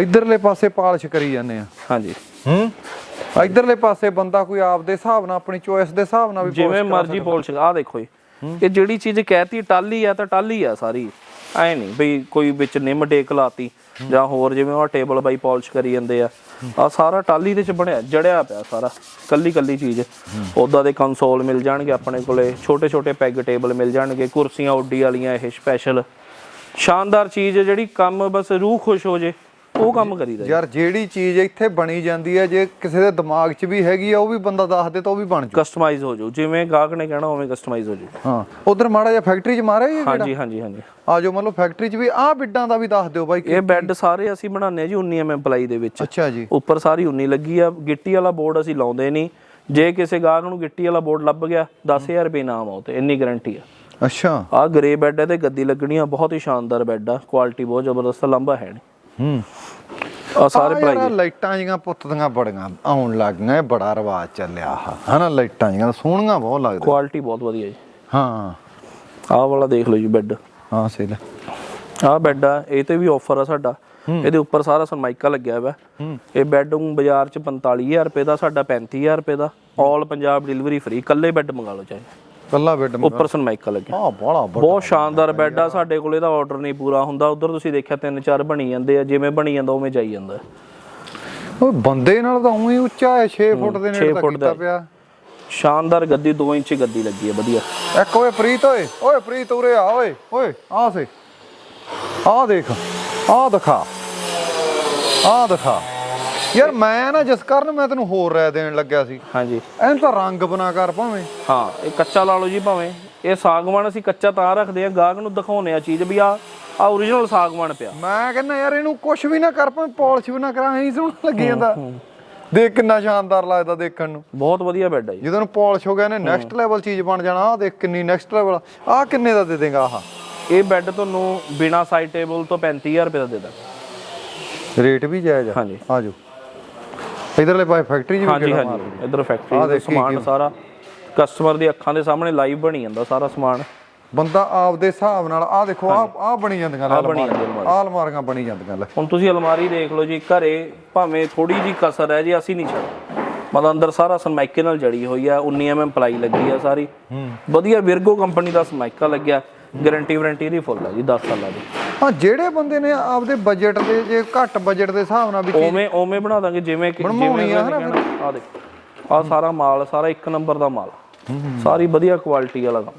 ਇਧਰਲੇ ਪਾਸੇ ਪਾਲਿਸ਼ ਕਰੀ ਜਾਂਦੇ ਆ। ਹਾਂਜੀ। ਹੂੰ? ਇਧਰਲੇ ਪਾਸੇ ਬੰਦਾ ਕੋਈ ਆਪਦੇ ਹਿਸਾਬ ਨਾਲ ਆਪਣੀ ਚੋਇਸ ਦੇ ਹਿਸਾਬ ਨਾਲ ਵੀ ਜਿਵੇਂ ਮਰਜ਼ੀ ਪਾਲਿਸ਼ ਆ ਦੇਖੋ ਇਹ ਜਿਹੜੀ ਚੀਜ਼ ਕਹਿਤੀ ਟਾਲੀ ਆ ਤਾਂ ਟਾਲੀ ਆ ਸਾਰੀ। ਐ ਨਹੀਂ ਬਈ ਕੋਈ ਵਿੱਚ ਨਿੰਮ ਡੇਕ ਲਾਤੀ ਜਾਂ ਹੋਰ ਜਿਵੇਂ ਉਹ ਟੇਬਲ ਬਾਈ ਪਾਲਿਸ਼ ਕਰੀ ਜਾਂਦੇ ਆ। ਆ ਸਾਰਾ ਟਾਲੀ ਦੇ ਚ ਬਣਿਆ, ਜੜਿਆ ਪਿਆ ਸਾਰਾ, ਕੱਲੀ ਕੱਲੀ ਚੀਜ਼। ਉਦਾਂ ਦੇ ਕੰਸੋਲ ਮਿਲ ਜਾਣਗੇ ਆਪਣੇ ਕੋਲੇ ਛੋਟੇ ਛੋਟੇ ਪੈਗ ਟੇਬਲ ਮਿਲ ਜਾਣਗੇ, ਕੁਰਸੀਆਂ, ਉੱਡੀ ਵਾਲੀਆਂ, ਇਹ ਸਪੈਸ਼ਲ ਸ਼ਾਨਦਾਰ ਚੀਜ਼ ਹੈ ਜਿਹੜੀ ਕੰਮ ਬਸ ਰੂਹ ਖੁਸ਼ ਹੋ ਜੇ। ਉਹ ਕੰਮ ਕਰੀਦਾ ਜੀ। ਯਾਰ ਜਿਹੜੀ ਚੀਜ਼ ਇੱਥੇ ਬਣੀ ਜਾਂਦੀ ਹੈ ਜੇ ਕਿਸੇ ਦੇ ਦਿਮਾਗ 'ਚ ਵੀ ਹੈਗੀ ਆ ਉਹ ਵੀ ਬੰਦਾ ਦੱਸ ਦੇ ਤਾਂ ਉਹ ਵੀ ਬਣ ਜੂ। ਕਸਟਮਾਈਜ਼ ਹੋ ਜਾਊ ਜਿਵੇਂ ਗਾਹਕ ਨੇ ਕਹਿਣਾ ਉਵੇਂ ਕਸਟਮਾਈਜ਼ ਹੋ ਜਾਊ ਹਾਂ ਉਧਰ ਮਾੜਾ ਜਿਹਾ ਫੈਕਟਰੀ 'ਚ ਮਾਰਿਆ ਜੀ ਹਾਂਜੀ ਹਾਂਜੀ ਹਾਂਜੀ। ਆ ਜਾਓ ਮਤਲਬ ਫੈਕਟਰੀ 'ਚ ਵੀ ਆਹ ਬਿੱਡਾਂ ਦਾ ਵੀ ਦੱਸ ਦਿਓ ਬਾਈ ਇਹ ਬੈੱਡ ਸਾਰੇ ਅਸੀਂ ਬਣਾਉਂਦੇ ਆ ਜੀ 19 ਐਮ ਪਲਾਈ ਦੇ ਵਿੱਚ। ਅੱਛਾ ਜੀ। ਉੱਪਰ ਸਾਰੀ 19 ਲੱਗੀ ਆ। ਗਿੱਟੀ ਵਾਲਾ ਬੋਰਡ ਅਸੀਂ ਲਾਉਂਦੇ ਨਹੀਂ। ਜੇ ਕਿਸੇ ਗਾਹਕ ਨੂੰ ਗਿੱਟੀ ਵਾਲਾ ਬੋਰਡ ਲੱਭ ਗਿਆ 10000 ਰੁਪਏ ਇਨਾਮ ਆਉ ਤੇ ਇੰਨੀ ਗਾਰੰਟੀ ਆ। ਅੱਛਾ। ਆ ਗ੍ਰੇ ਬੈੱਡ ਹੈ ਤੇ ਗੱਦੀ ਲੱਗਣੀ ਆ ਬਹੁਤ ਹੀ ਸ਼ਾਨਦਾਰ ਬੈੱਡ ਆ। ਕੁਆਲਿਟੀ ਬਹੁਤ ਜ਼ਬਰਦਸਤ ਆ, ਲੰਬਾ ਹੈ ਨਹੀਂ। ਹੂੰ। ਆ ਸਾਰੇ ਯਾਰ ਲਾਈਟਾਂ ਜੀਆਂ ਪੁੱਤ ਦੀਆਂ ਬੜੀਆਂ ਆਉਣ ਲੱਗ ਗਈਆਂ ਇਹ ਬੜਾ ਰਿਵਾਜ ਚੱਲਿਆ ਆ ਹਨਾ ਲਾਈਟਾਂ ਜੀਆਂ ਸੋਹਣੀਆਂ ਬਹੁਤ ਲੱਗਦੀਆਂ। ਕੁਆਲਿਟੀ ਬਹੁਤ ਵਧੀਆ ਜੀ। ਹਾਂ। ਆਹ ਵਾਲਾ ਦੇਖ ਲਓ ਜੀ ਬੈੱਡ ਹਾਂ ਸਹੀ ਲੈ। ਆਹ ਬੈੱਡ ਆ ਇਹ ਤੇ ਵੀ ਆਫਰ ਆ ਸਾਡਾ। ਇਹਦੇ ਉੱਪਰ ਸਾਰਾ ਸਨਮਾਈਕਾ ਲੱਗਿਆ ਹੋਇਆ। ਇਹ ਬੈੱਡ ਨੂੰ ਬਾਜ਼ਾਰ ਚ 45000 ਰੁਪਏ ਦਾ ਸਾਡਾ 35000 ਰੁਪਏ ਦਾ। 올 ਪੰਜਾਬ ਡਿਲੀਵਰੀ ਫ੍ਰੀ ਇਕੱਲੇ ਬੈੱਡ ਮੰਗਾ ਲਓ ਚਾਹੇ। ਕੱਲਾ ਬੈੱਡ ਉੱਪਰ ਸਨਮਾਈਕਾ ਲੱਗਿਆ ਆ ਬੜਾ ਬੜਾ ਬਹੁਤ ਸ਼ਾਨਦਾਰ ਬੈੱਡ ਆ ਸਾਡੇ ਕੋਲ ਇਹਦਾ ਆਰਡਰ ਨਹੀਂ ਪੂਰਾ ਹੁੰਦਾ। ਉਧਰ ਤੁਸੀਂ ਦੇਖਿਆ ਤਿੰਨ ਚਾਰ ਬਣੀ ਜਾਂਦੇ ਆ ਜਿਵੇਂ ਬਣੀ ਜਾਂਦਾ ਉਵੇਂ ਜਾਈ ਜਾਂਦਾ। ਉਹ ਬੰਦੇ ਨਾਲ ਤਾਂ ਉਹੀ ਉੱਚਾ ਹੈ 6 ਫੁੱਟ ਦੇ ਨੇੜੇ ਤਾਂ ਫੁੱਟ ਕੀਤਾ। ਪਿਆ। ਸ਼ਾਨਦਾਰ ਗੱਦੀ 2 ਇੰਚ ਗੱਦੀ ਲੱਗੀ ਹੈ ਵਧੀਆ। ਇੱਕ ਓਏ ਪ੍ਰੀਤ ਓਏ ਓਏ ਪ੍ਰੀਤ ਉਰੇ ਆ ਓਏ ਓਏ ਆ ਸੇ। ਆ ਦੇਖ ਆ ਦਿਖਾ। ਆ ਦਿਖਾ। ਯਾਰ ਮੈਂ ਨਾ ਜਿਸ ਕਾਰਨ ਮੈਂ ਤੈਨੂੰ ਹੋਰ ਰਾਇ ਦੇਣ ਲੱਗਿਆ ਸੀ। ਹਾਂਜੀ। ਐਨ ਤਾਂ ਰੰਗ ਬਣਾ ਕਰ ਭਾਵੇਂ। ਹਾਂ ਇਹ ਕੱਚਾ ਲਾ ਲਓ ਜੀ ਭਾਵੇਂ। ਇਹ ਸਾਗਵਾਨ ਅਸੀਂ ਕੱਚਾ ਤਾਂ ਰੱਖਦੇ ਆ ਗਾਹਕ ਨੂੰ ਦਿਖਾਉਨੇ ਆ ਚੀਜ਼ ਵੀ ਆ ਆ origignal ਸਾਗਵਾਨ ਪਿਆ। ਮੈਂ ਕਹਿੰਦਾ ਯਾਰ ਇਹਨੂੰ ਕੁਝ ਵੀ ਨਾ ਕਰ ਭਾਵੇਂ ਪਾਲਿਸ਼ ਵੀ ਨਾ ਕਰਾਂ ਐਂ ਸੋਹਣਾ ਲੱਗੀ ਜਾਂਦਾ। ਦੇਖ ਕਿੰਨਾ ਸ਼ਾਨਦਾਰ ਲੱਗਦਾ ਦੇਖਣ ਨੂੰ। ਬਹੁਤ ਵਧੀਆ ਬੈੱਡ ਹੈ ਜੀ। ਜਦੋਂ ਪਾਲਿਸ਼ ਹੋ ਗਿਆ ਨੇ ਨੈਕਸਟ ਲੈਵਲ ਚੀਜ਼ ਬਣ ਜਾਣਾ ਆ ਦੇਖ ਕਿੰਨੀ ਨੈਕਸਟ ਲੈਵਲ ਆ। ਕਿੰਨੇ ਦਾ ਦੇ ਦੇਗਾ ਆਹ? ਇਹ ਬੈੱਡ ਤੁਹਾਨੂੰ ਬਿਨਾ ਸਾਈਡ ਟੇਬਲ ਤੋਂ 35000 ਰੁਪਏ ਦਾ ਦੇ ਰੇਟ ਵੀ ਜਾਇਜ਼ ਆ। ਹਾਂਜੀ। ਆ ਜਾਓ। ਇਧਰਲੇ ਪਾਸੇ ਫੈਕਟਰੀ ਜੀ ਵੀ ਹਾਂਜੀ ਹਾਂਜੀ ਇਧਰ ਆਹ ਫੈਕਟਰੀ ਦਾ ਸਮਾਨ। ਸਾਰਾ। ਕਸਟਮਰ ਦੀ ਅੱਖਾਂ ਦੇ ਸਾਹਮਣੇ ਲਾਈਵ ਬਣੀ ਜਾਂਦਾ ਸਾਰਾ ਸਮਾਨ। ਬੰਦਾ ਆਪਦੇ ਹਿਸਾਬ ਨਾਲ ਆ ਦੇਖੋ ਆ ਆ ਬਣੀ ਜਾਂਦੀਆਂ ਆਹ ਬਣੀ ਜਾਂਦੀਆਂ। ਆ ਅਲਮਾਰੀਆਂ ਬਣੀ ਜਾਂਦੀਆਂ ਲੈ। ਹੁਣ ਤੁਸੀਂ ਅਲਮਾਰੀ ਦੇਖ ਲਓ ਜੀ ਘਰੇ ਭਾਵੇਂ ਥੋੜੀ ਜੀ ਕਸਰ ਹੈ ਜੀ ਅਸੀਂ ਨਹੀਂ ਛੱਡ ਮਤਲਬ ਅੰਦਰ ਸਾਰਾ ਸਨਮਾਈਕੇ ਨਾਲ ਜੜੀ ਹੋਈ ਆ 19 ਐਮਐਮ ਪਲਾਈ ਲੱਗੀ ਆ ਸਾਰੀ। ਵਧੀਆ ਵਿਰਗੋ ਕੰਪਨੀ ਦਾ ਸਨਮਾਈਕਾ ਲੱਗਿਆ। ਗਾਰੰਟੀ ਵਾਰੰਟੀ ਦੀ ਫੁੱਲ ਆ ਜੀ 10 ਸਾਲਾਂ ਦੀ। ਹਾਂ ਜਿਹੜੇ ਬੰਦੇ ਨੇ ਆਪਦੇ ਬਜਟ ਦੇ ਜੇ ਘੱਟ ਬਜਟ ਦੇ ਹਿਸਾਬ ਨਾਲ ਵੀ ਚੀਜ਼ ਉਵੇਂ ਉਵੇਂ ਬਣਾ ਦਾਂਗੇ ਜਿਵੇਂ ਕਿ ਹਨਾ ਆ ਦੇਖ ਆ ਸਾਰਾ ਮਾਲ ਸਾਰਾ ਇੱਕ ਨੰਬਰ ਦਾ ਮਾਲ। ਸਾਰੀ ਵਧੀਆ ਕੁਆਲਿਟੀ ਵਾਲਾ ਕੰਮ।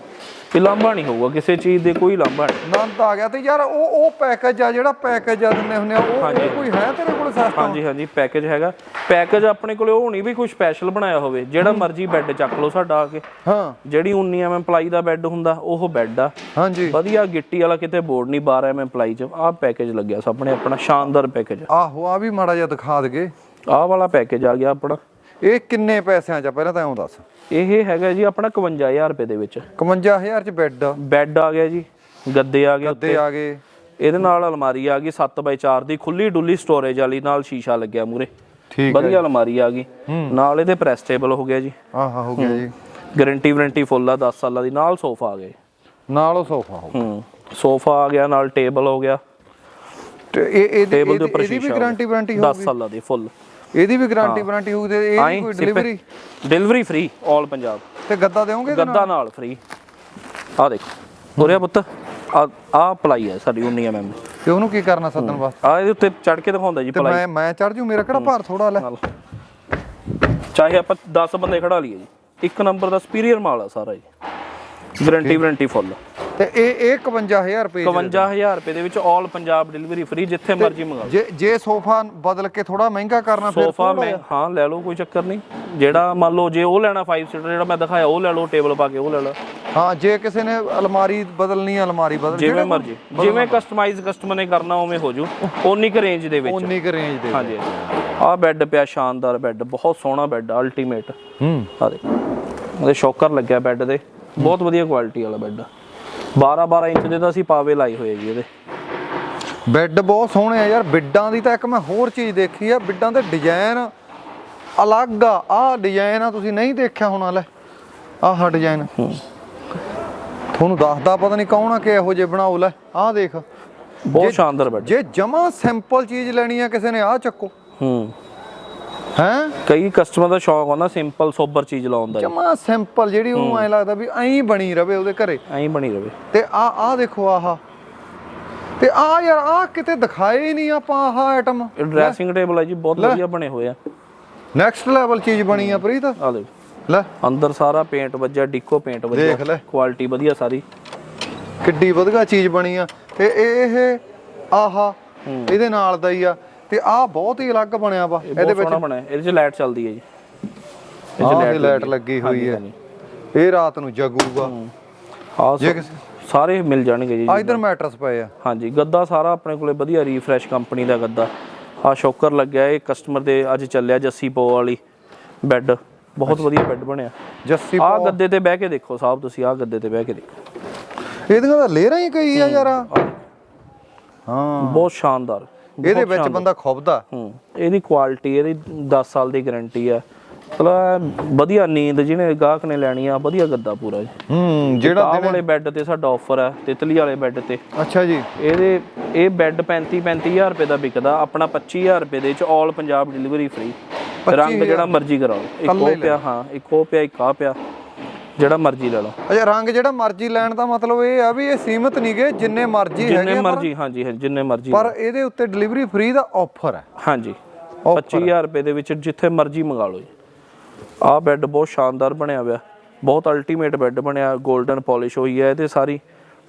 ਇਹ ਲਾਂਭਾ ਨਹੀਂ ਹੋਊਗਾ ਕਿਸੇ ਚੀਜ਼ ਦੇ ਕੋਈ ਲਾਂਭਾ ਨਹੀਂ। ਆਨੰਦ ਆ ਗਿਆ ਤੇ ਯਾਰ ਉਹ ਉਹ ਪੈਕੇਜ ਆ ਜਿਹੜਾ ਪੈਕੇਜ ਆ ਦਿੰਦੇ ਹੁੰਦੇ ਆ ਉਹ ਉਹ ਕੋਈ ਹੈ ਤੇਰੇ ਕੋਲ ਸਸਤਾ? ਹਾਂਜੀ ਹਾਂਜੀ ਪੈਕੇਜ ਹੈਗਾ। ਪੈਕੇਜ ਆਪਣੇ ਕੋਲੇ ਉਹ ਨਹੀਂ ਵੀ ਕੋਈ ਸਪੈਸ਼ਲ ਬਣਾਇਆ ਹੋਵੇ ਜਿਹੜਾ ਮਰਜ਼ੀ ਬੈੱਡ ਚੱਕ ਲਓ ਸਾਡਾ ਆ ਕੇ। ਹਾਂ। ਜਿਹੜੀ 19 ਐਮ ਪਲਾਈ ਦਾ ਬੈੱਡ ਹੁੰਦਾ ਉਹ ਬੈੱਡ ਆ। ਹਾਂਜੀ। ਵਧੀਆ ਗਿੱਟੀ ਵਾਲਾ ਕਿਤੇ ਬੋਰਡ ਨਹੀਂ 12 ਐਮ ਪਲਾਈ ਚ। ਆਹ ਪੈਕੇਜ ਲੱਗਿਆ ਸਾਹਮਣੇ ਆਪਣਾ ਸ਼ਾਨਦਾਰ ਪੈਕੇਜ ਆਹੋ ਆ ਵੀ ਮਾੜਾ ਜਿਹਾ ਦਿਖਾ ਦਗੇ। ਆਹ ਵਾਲਾ ਪੈਕੇਜ ਆ ਗਿਆ ਆਪਣਾ। ਇਹ ਕਿੰਨੇ ਪੈਸਿਆਂ ਚ ਆ? ਪਹਿਲਾਂ ਤਾਂ ਐਂ ਦੱਸ। ਇਹ ਹੈਗਾ ਜੀ ਆਪਣਾ 51000 ਰੁਪਏ ਦੇ ਵਿੱਚ। 51000 ਚ ਬੈੱਡ ਬੈੱਡ ਆ ਗਿਆ ਜੀ। ਗੱਦੇ ਆ ਗਏ ਗੱਦੇ ਆ ਗਏ। ਇਹਦੇ ਨਾਲ ਅਲਮਾਰੀ ਆ ਗਈ 7x4 ਦੀ। ਖੁੱਲੀ ਡੁੱਲੀ ਸਟੋਰੇਜ ਵਾਲੀ ਨਾਲ ਸ਼ੀਸ਼ਾ ਲੱਗਿਆ ਮੂਰੇ। ਠੀਕ ਵਧੀਆ ਅਲਮਾਰੀ ਆ ਗਈ। ਨਾਲ ਇਹਦੇ ਪ੍ਰੈਸ ਟੇਬਲ ਹੋ ਗਿਆ ਜੀ। ਆਹ ਹੋ ਗਿਆ ਜੀ। ਗਾਰੰਟੀ ਵਾਰੰਟੀ ਫੁੱਲ ਆ 10 ਸਾਲਾਂ ਦੀ। ਨਾਲ ਸੋਫਾ ਆ ਗਏ ਨਾਲ ਉਹ ਸੋਫਾ ਹੋ ਹੂੰ। ਸੋਫਾ ਆ ਗਿਆ ਨਾਲ ਟੇਬਲ ਹੋ ਗਿਆ। ਤੇ ਇਹ ਇਹ ਟੇਬਲ ਦੇ ਉੱਪਰ ਇਹਦੀ ਵੀ ਗਾਰੰਟੀ ਵਾਰੰਟੀ 10 ਸਾਲਾਂ ਦੀ ਫੁੱਲ ਇਹਦੀ ਵੀ ਗਾਰੰਟੀ ਵਾਰੰਟੀ ਹੋਊ ਤੇ ਇਹ ਕੋਈ ਡਿਲੀਵਰੀ ਡਿਲੀਵਰੀ ਫ੍ਰੀ 올 ਪੰਜਾਬ। ਤੇ ਗੱਦਾ ਦੇਵੋਗੇ ਗੱਦਾ ਨਾਲ? ਫ੍ਰੀ ਆ ਦੇਖ। ਹੋਰਿਆ ਪੁੱਤ ਆ ਆ ਪਲਾਈ ਹੈ ਸਾਡੀ 19 ਐਮਐਮ ਤੇ ਉਹਨੂੰ ਕੀ ਕਰਨਾ ਸੱਦਣ ਵਾਸਤੇ? ਆ ਇਹਦੇ ਉੱਤੇ ਚੜ ਕੇ ਦਿਖਾਉਂਦਾ ਜੀ ਤੇ ਪਲਾਈ। ਮੈਂ ਮੈਂ ਚੜ ਜੂ ਮੇਰਾ ਕਿਹੜਾ ਭਾਰ ਥੋੜਾ ਲੈ। ਚਾਹੇ ਆਪਾਂ 10 ਬੰਦੇ ਖੜਾ ਲਈਏ ਜੀ। ਇੱਕ ਨੰਬਰ ਦਾ ਸੁਪੀਰੀਅਰ ਮਾਲ ਆ ਸਾਰਾ ਜੀ ਗਾਰੰਟੀ ਵਾਰੰਟੀ ਫੁੱਲ ਤੇ ਇਹ ਇਹ 51000 ਰੁਪਏ 51000 ਰੁਪਏ ਦੇ ਵਿੱਚ 올 ਪੰਜਾਬ ਡਿਲੀਵਰੀ ਫ੍ਰੀ ਜਿੱਥੇ ਮਰਜ਼ੀ ਮੰਗਾਓ। ਜੇ ਜੇ ਸੋਫਾ ਬਦਲ ਕੇ ਥੋੜਾ ਮਹਿੰਗਾ ਕਰਨਾ ਫਿਰ ਸੋਫਾ ਮੈਂ ਹਾਂ ਲੈ ਲਓ ਕੋਈ ਚੱਕਰ ਨਹੀਂ। ਜਿਹੜਾ ਮੰਨ ਲਓ ਜੇ ਉਹ ਲੈਣਾ 5 ਸੀਟਰ ਜਿਹੜਾ ਮੈਂ ਦਿਖਾਇਆ ਉਹ ਲੈ ਲਓ ਟੇਬਲ ਪਾ ਕੇ ਉਹ ਲੈ ਲਓ। ਹਾਂ ਜੇ ਕਿਸੇ ਨੇ ਅਲਮਾਰੀ ਬਦਲਣੀ ਹੈ ਅਲਮਾਰੀ ਬਦਲ ਜਿਵੇਂ ਮਰਜ਼ੀ। ਜਿਵੇਂ ਕਸਟਮਾਈਜ਼ ਕਸਟਮਰ ਨੇ ਕਰਨਾ ਉਵੇਂ ਹੋ ਜੂ। ਓਨੀ ਕੁ ਰੇਂਜ ਦੇ ਵਿੱਚ। ਉਨੀ ਕੁ ਰੇਂਜ ਦੇ ਹਾਂਜੀ ਆਹ ਬੈੱਡ ਪਿਆ ਸ਼ਾਨਦਾਰ ਬੈੱਡ ਬਹੁਤ ਸੋਹਣਾ ਬੈੱਡ ਅਲਟੀਮੇਟ ਹੂੰ। ਆ ਦੇ ਉਹਦੇ ਸ਼ੌਕਰ ਲੱਗਿਆ ਬੈੱਡ ਦੇ। ਬਹੁਤ ਵਧੀਆ ਕੁਆਲਿਟੀ ਵਾਲਾ ਬੈੱਡ 12 12 ਇੰਚ ਦੇ ਤਾਂ ਅਸੀਂ ਪਾਵੇ ਲਾਏ ਹੋਏ ਜੀ ਇਹਦੇ। ਬੈੱਡ ਬਹੁਤ ਸੋਹਣੇ ਆ ਯਾਰ ਬਿੱਡਾਂ ਦੀ ਤਾਂ ਇੱਕ ਮੈਂ ਹੋਰ ਚੀਜ਼ ਦੇਖੀ ਆ ਬਿੱਡਾਂ ਦੇ ਡਿਜ਼ਾਈਨ ਅਲੱਗ ਆ ਆਹ ਡਿਜ਼ਾਈਨ ਆ ਤੁਸੀਂ ਨਹੀਂ ਦੇਖਿਆ ਹੋਣਾ ਲੈ ਆਹ ਡਿਜ਼ਾਈਨ ਤੁਹਾਨੂੰ ਦੱਸਦਾ ਪਤਾ ਨਹੀਂ ਕੌਣ ਆ ਕਿ ਇਹੋ ਜਿਹੇ ਬਣਾਓ ਲੈ ਆਹ ਦੇਖ। ਬਹੁਤ ਸ਼ਾਨਦਾਰ ਬੈੱਡ ਜੇ ਜਮਾ ਸਿੰਪਲ ਚੀਜ਼ ਲੈਣੀ ਆ ਕਿਸੇ ਨੇ ਆਹ ਚੱਕੋ। ਹੂੰ। ਹੈ? ਕਈ ਕਸਟਮਰ ਦਾ ਸ਼ੌਕ ਹੁੰਦਾ ਸਿੰਪਲ ਸੋਬਰ ਚੀਜ਼ ਲਾਉਣ ਦਾ। ਜਮਾ ਸਿੰਪਲ ਜਿਹੜੀ ਉਹਨੂੰ ਐ ਲੱਗਦਾ ਵੀ ਐਂ ਬਣੀ ਰਵੇ ਉਹਦੇ ਘਰੇ। ਐਂ ਬਣੀ ਰਵੇ। ਤੇ ਆ ਆ ਦੇਖੋ ਆਹ। ਤੇ ਆ ਯਾਰ ਆ ਕਿਤੇ ਦਿਖਾਏ ਹੀ ਨਹੀਂ ਆਪਾਂ ਆਹ ਆਈਟਮ ਡਰੈਸਿੰਗ ਟੇਬਲ ਹੈ ਜੀ ਬਹੁਤ ਵਧੀਆ ਬਣੇ ਹੋਏ ਆ। ਨੈਕਸਟ ਲੈਵਲ ਚੀਜ਼ ਬਣੀ ਆ ਪ੍ਰੀਤ। ਆ ਦੇ ਲੈ। ਅੰਦਰ ਸਾਰਾ ਪੇਂਟ ਵੱਜਿਆ ਡਿਕੋ ਪੇਂਟ ਵੱਜਿਆ। ਦੇਖ ਲੈ। ਕੁਆਲਿਟੀ ਵਧੀਆ ਸਾਰੀ। ਕਿੱਡੀ ਵਧੀਆ ਚੀਜ਼ ਬਣੀ ਆ। ਤੇ ਇਹ ਆਹਾ ਇਹਦੇ ਨਾਲ ਦਾ ਹੀ ਆ। ਤੇ ਆ ਬਹੁਤ ਹੀ ਅਲੱਗ ਬਣਿਆ ਵਾ ਇਹ ਇਹਦੇ ਵਿੱਚ ਸੋਹਣਾ ਬਣਿਆ ਇਹਦੇ 'ਚ ਲਾਈਟ ਚੱਲਦੀ ਹੈ ਜੀ। ਇਹ 'ਚ ਆਹ light ਇਹ ਲਾਈਟ ਲੱਗੀ ਹੋਈ ਹੈ। ਇਹ ਰਾਤ ਨੂੰ ਜਗੂਗਾ। ਆਹ ਕਿਸੇ ਸਾਰੇ ਮਿਲ ਜਾਣਗੇ ਜੀ ਆ ਇਧਰ ਮੈਟਰਸ ਪਏ ਆ। ਹਾਂਜੀ ਗੱਦਾ ਸਾਰਾ ਆਪਣੇ ਕੋਲੇ ਵਧੀਆ ਰੀਫਰੈਸ਼ ਕੰਪਨੀ ਦਾ ਗੱਦਾ। ਆ ਸ਼ੋਕਰ ਲੱਗਿਆ ਇਹ ਕਸਟਮਰ ਦੇ ਅੱਜ ਚੱਲਿਆ ਜੱਸੀ ਪੋ ਵਾਲੀ ਬੈੱਡ ਬਹੁਤ ਵਧੀਆ ਬੈੱਡ ਬਣਿਆ। ਜੱਸੀ ਆ ਗੱਦੇ ਤੇ ਬਹਿ ਕੇ ਦੇਖੋ ਸਾਹਿਬ ਤੁਸੀਂ ਆ ਗੱਦੇ ਤੇ ਬਹਿ ਕੇ ਦੇਖੋ। ਇਹਦੀਆਂ ਤਾਂ ਲੇਰਾਂ ਹੀ ਕਈ ਆ ਯਾਰ। ਹਾਂ। ਬਹੁਤ ਸ਼ਾਨਦਾਰ। ਇਹਦੇ ਵਿੱਚ ਬੰਦਾ ਖੁੱਬਦਾ ਹੂੰ ਇਹਦੀ ਕੁਆਲਿਟੀ ਇਹਦੀ 10 ਸਾਲ ਦੀ ਗਾਰੰਟੀ ਆ। ਮਤਲਬ ਵਧੀਆ ਨੀਂਦ ਜਿਹਨੇ ਗਾਹਕ ਨੇ ਲੈਣੀ ਆ ਵਧੀਆ ਗੱਦਾ ਪੂਰਾ ਜੀ। ਹੂੰ ਜਿਹੜਾ ਆਹ ਵਾਲੇ ਬੈੱਡ ਤੇ ਸਾਡਾ ਆਫਰ ਹੈ ਤਿਤਲੀ ਵਾਲੇ ਬੈੱਡ ਤੇ। ਅੱਛਾ ਜੀ। ਇਹਦੇ ਇਹ ਬੈੱਡ 35 35000 ਰੁਪਏ ਦਾ ਵਿਕਦਾ ਆਪਣਾ 25000 ਰੁਪਏ ਦੇ ਵਿੱਚ 올 ਪੰਜਾਬ ਡਿਲੀਵਰੀ ਫ੍ਰੀ ਰੰਗ ਜਿਹੜਾ ਮਰਜ਼ੀ ਕਰਾਓ ਇੱਕ ਉਹ ਪਿਆ ਹਾਂ ਇੱਕ ਉਹ ਪਿਆ ਇੱਕ ਆ ਪਿਆ। ਜਿਹੜਾ ਮਰਜ਼ੀ ਲੈ ਲਓ। ਅੱਛਾ ਰੰਗ ਜਿਹੜਾ ਮਰਜ਼ੀ ਲੈਣ ਦਾ ਮਤਲਬ ਇਹ ਆ ਵੀ ਇਹ ਸੀਮਤ ਨਹੀਂਗੇ ਜਿੰਨੇ ਮਰਜ਼ੀ ਜਿੰਨੇ ਹੈਗੇ ਆ, ਪਰ- ਮਰਜ਼ੀ ਹਾਂਜੀ ਜਿੰਨੇ ਮਰਜ਼ੀ ਪਰ ਇਹਦੇ ਉੱਤੇ ਡਿਲੀਵਰੀ ਫ੍ਰੀ ਦਾ ਆਫਰ ਹੈ। ਹਾਂਜੀ 25000 ਰੁਪਏ ਦੇ ਵਿੱਚ ਜਿੱਥੇ ਮਰਜ਼ੀ ਮੰਗਾ ਲਓ ਜੀ। ਆਹ ਬੈੱਡ ਬਹੁਤ ਸ਼ਾਨਦਾਰ ਬਣਿਆ ਹੋਇਆ। ਬਹੁਤ ਅਲਟੀਮੇਟ ਬੈੱਡ ਬਣਿਆ 골ਡਨ ਪਾਲਿਸ਼ ਹੋਈ ਹੈ ਇਹਦੇ ਸਾਰੀ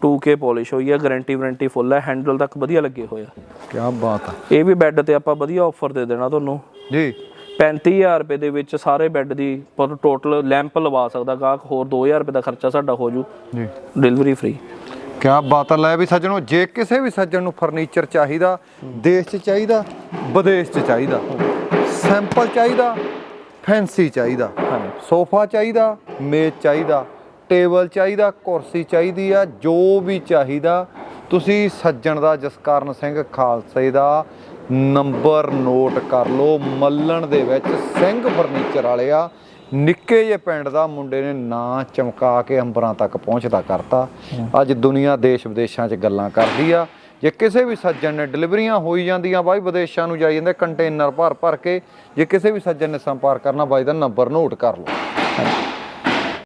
2K ਪਾਲਿਸ਼ ਹੋਈ ਹੈ ਗਾਰੰਟੀ ਵਾਰੰਟੀ ਫੁੱਲ ਹੈ ਹੈਂਡਲ ਤੱਕ ਵਧੀਆ ਲੱਗੇ ਹੋਏ ਆ। ਕੀ ਬਾਤ ਹੈ ਇਹ ਵੀ ਬੈੱਡ ਤੇ ਆਪਾਂ ਵਧੀਆ ਆਫਰ ਦੇ ਦੇਣਾ ਤੁਹਾਨੂੰ। ਜੀ। 35000 ਰੁਪਏ ਦੇ ਵਿੱਚ ਸਾਰੇ ਬੈੱਡ ਦੀ ਪਰ ਟੋਟਲ ਲੈਂਪ ਲਵਾ ਸਕਦਾ ਗਾਹਕ ਹੋਰ 2000 ਰੁਪਏ ਦਾ ਖਰਚਾ ਸਾਡਾ ਹੋ ਜੂ। ਜੀ। ਡਿਲੀਵਰੀ ਫ੍ਰੀ ਕੀ ਬਾਤ ਹੈ ਲੈ ਵੀ ਸੱਜਣੋ ਜੇ ਕਿਸੇ ਵੀ ਸੱਜਣ ਨੂੰ ਫਰਨੀਚਰ ਚਾਹੀਦਾ ਦੇਸ਼ 'ਚ ਚਾਹੀਦਾ ਵਿਦੇਸ਼ 'ਚ ਚਾਹੀਦਾ ਸੈਂਪਲ ਚਾਹੀਦਾ ਫੈਂਸੀ ਚਾਹੀਦਾ ਸੋਫਾ ਚਾਹੀਦਾ ਮੇਜ਼ ਚਾਹੀਦਾ ਟੇਬਲ ਚਾਹੀਦਾ ਕੁਰਸੀ ਚਾਹੀਦੀ ਆ ਜੋ ਵੀ ਚਾਹੀਦਾ ਤੁਸੀਂ ਸੱਜਣ ਦਾ ਜਸਕਰਨ ਸਿੰਘ ਖਾਲਸੇ ਦਾ ਨੰਬਰ ਨੋਟ ਕਰ ਲਓ। ਮੱਲਣ ਦੇ ਵਿੱਚ ਸਿੰਘ ਫਰਨੀਚਰ ਵਾਲੇ ਆ ਨਿੱਕੇ ਜਿਹੇ ਪਿੰਡ ਦਾ ਮੁੰਡੇ ਨੇ ਨਾਂ ਚਮਕਾ ਕੇ ਅੰਬਰਾਂ ਤੱਕ ਪਹੁੰਚਦਾ ਕਰਤਾ। ਅੱਜ ਦੁਨੀਆ ਦੇਸ਼ ਵਿਦੇਸ਼ਾਂ 'ਚ ਗੱਲਾਂ ਕਰਦੀ ਆ। ਜੇ ਕਿਸੇ ਵੀ ਸੱਜਣ ਨੇ ਡਿਲੀਵਰੀਆਂ ਹੋਈ ਜਾਂਦੀਆਂ ਬਾਈ ਵਿਦੇਸ਼ਾਂ ਨੂੰ ਜਾਈ ਜਾਂਦੇ ਕੰਟੇਨਰ ਭਰ ਭਰ ਕੇ। ਜੇ ਕਿਸੇ ਵੀ ਸੱਜਣ ਨੇ ਸੰਪਰਕ ਕਰਨਾ ਬਾਈ ਦਾ ਨੰਬਰ ਨੋਟ ਕਰ ਲਓ।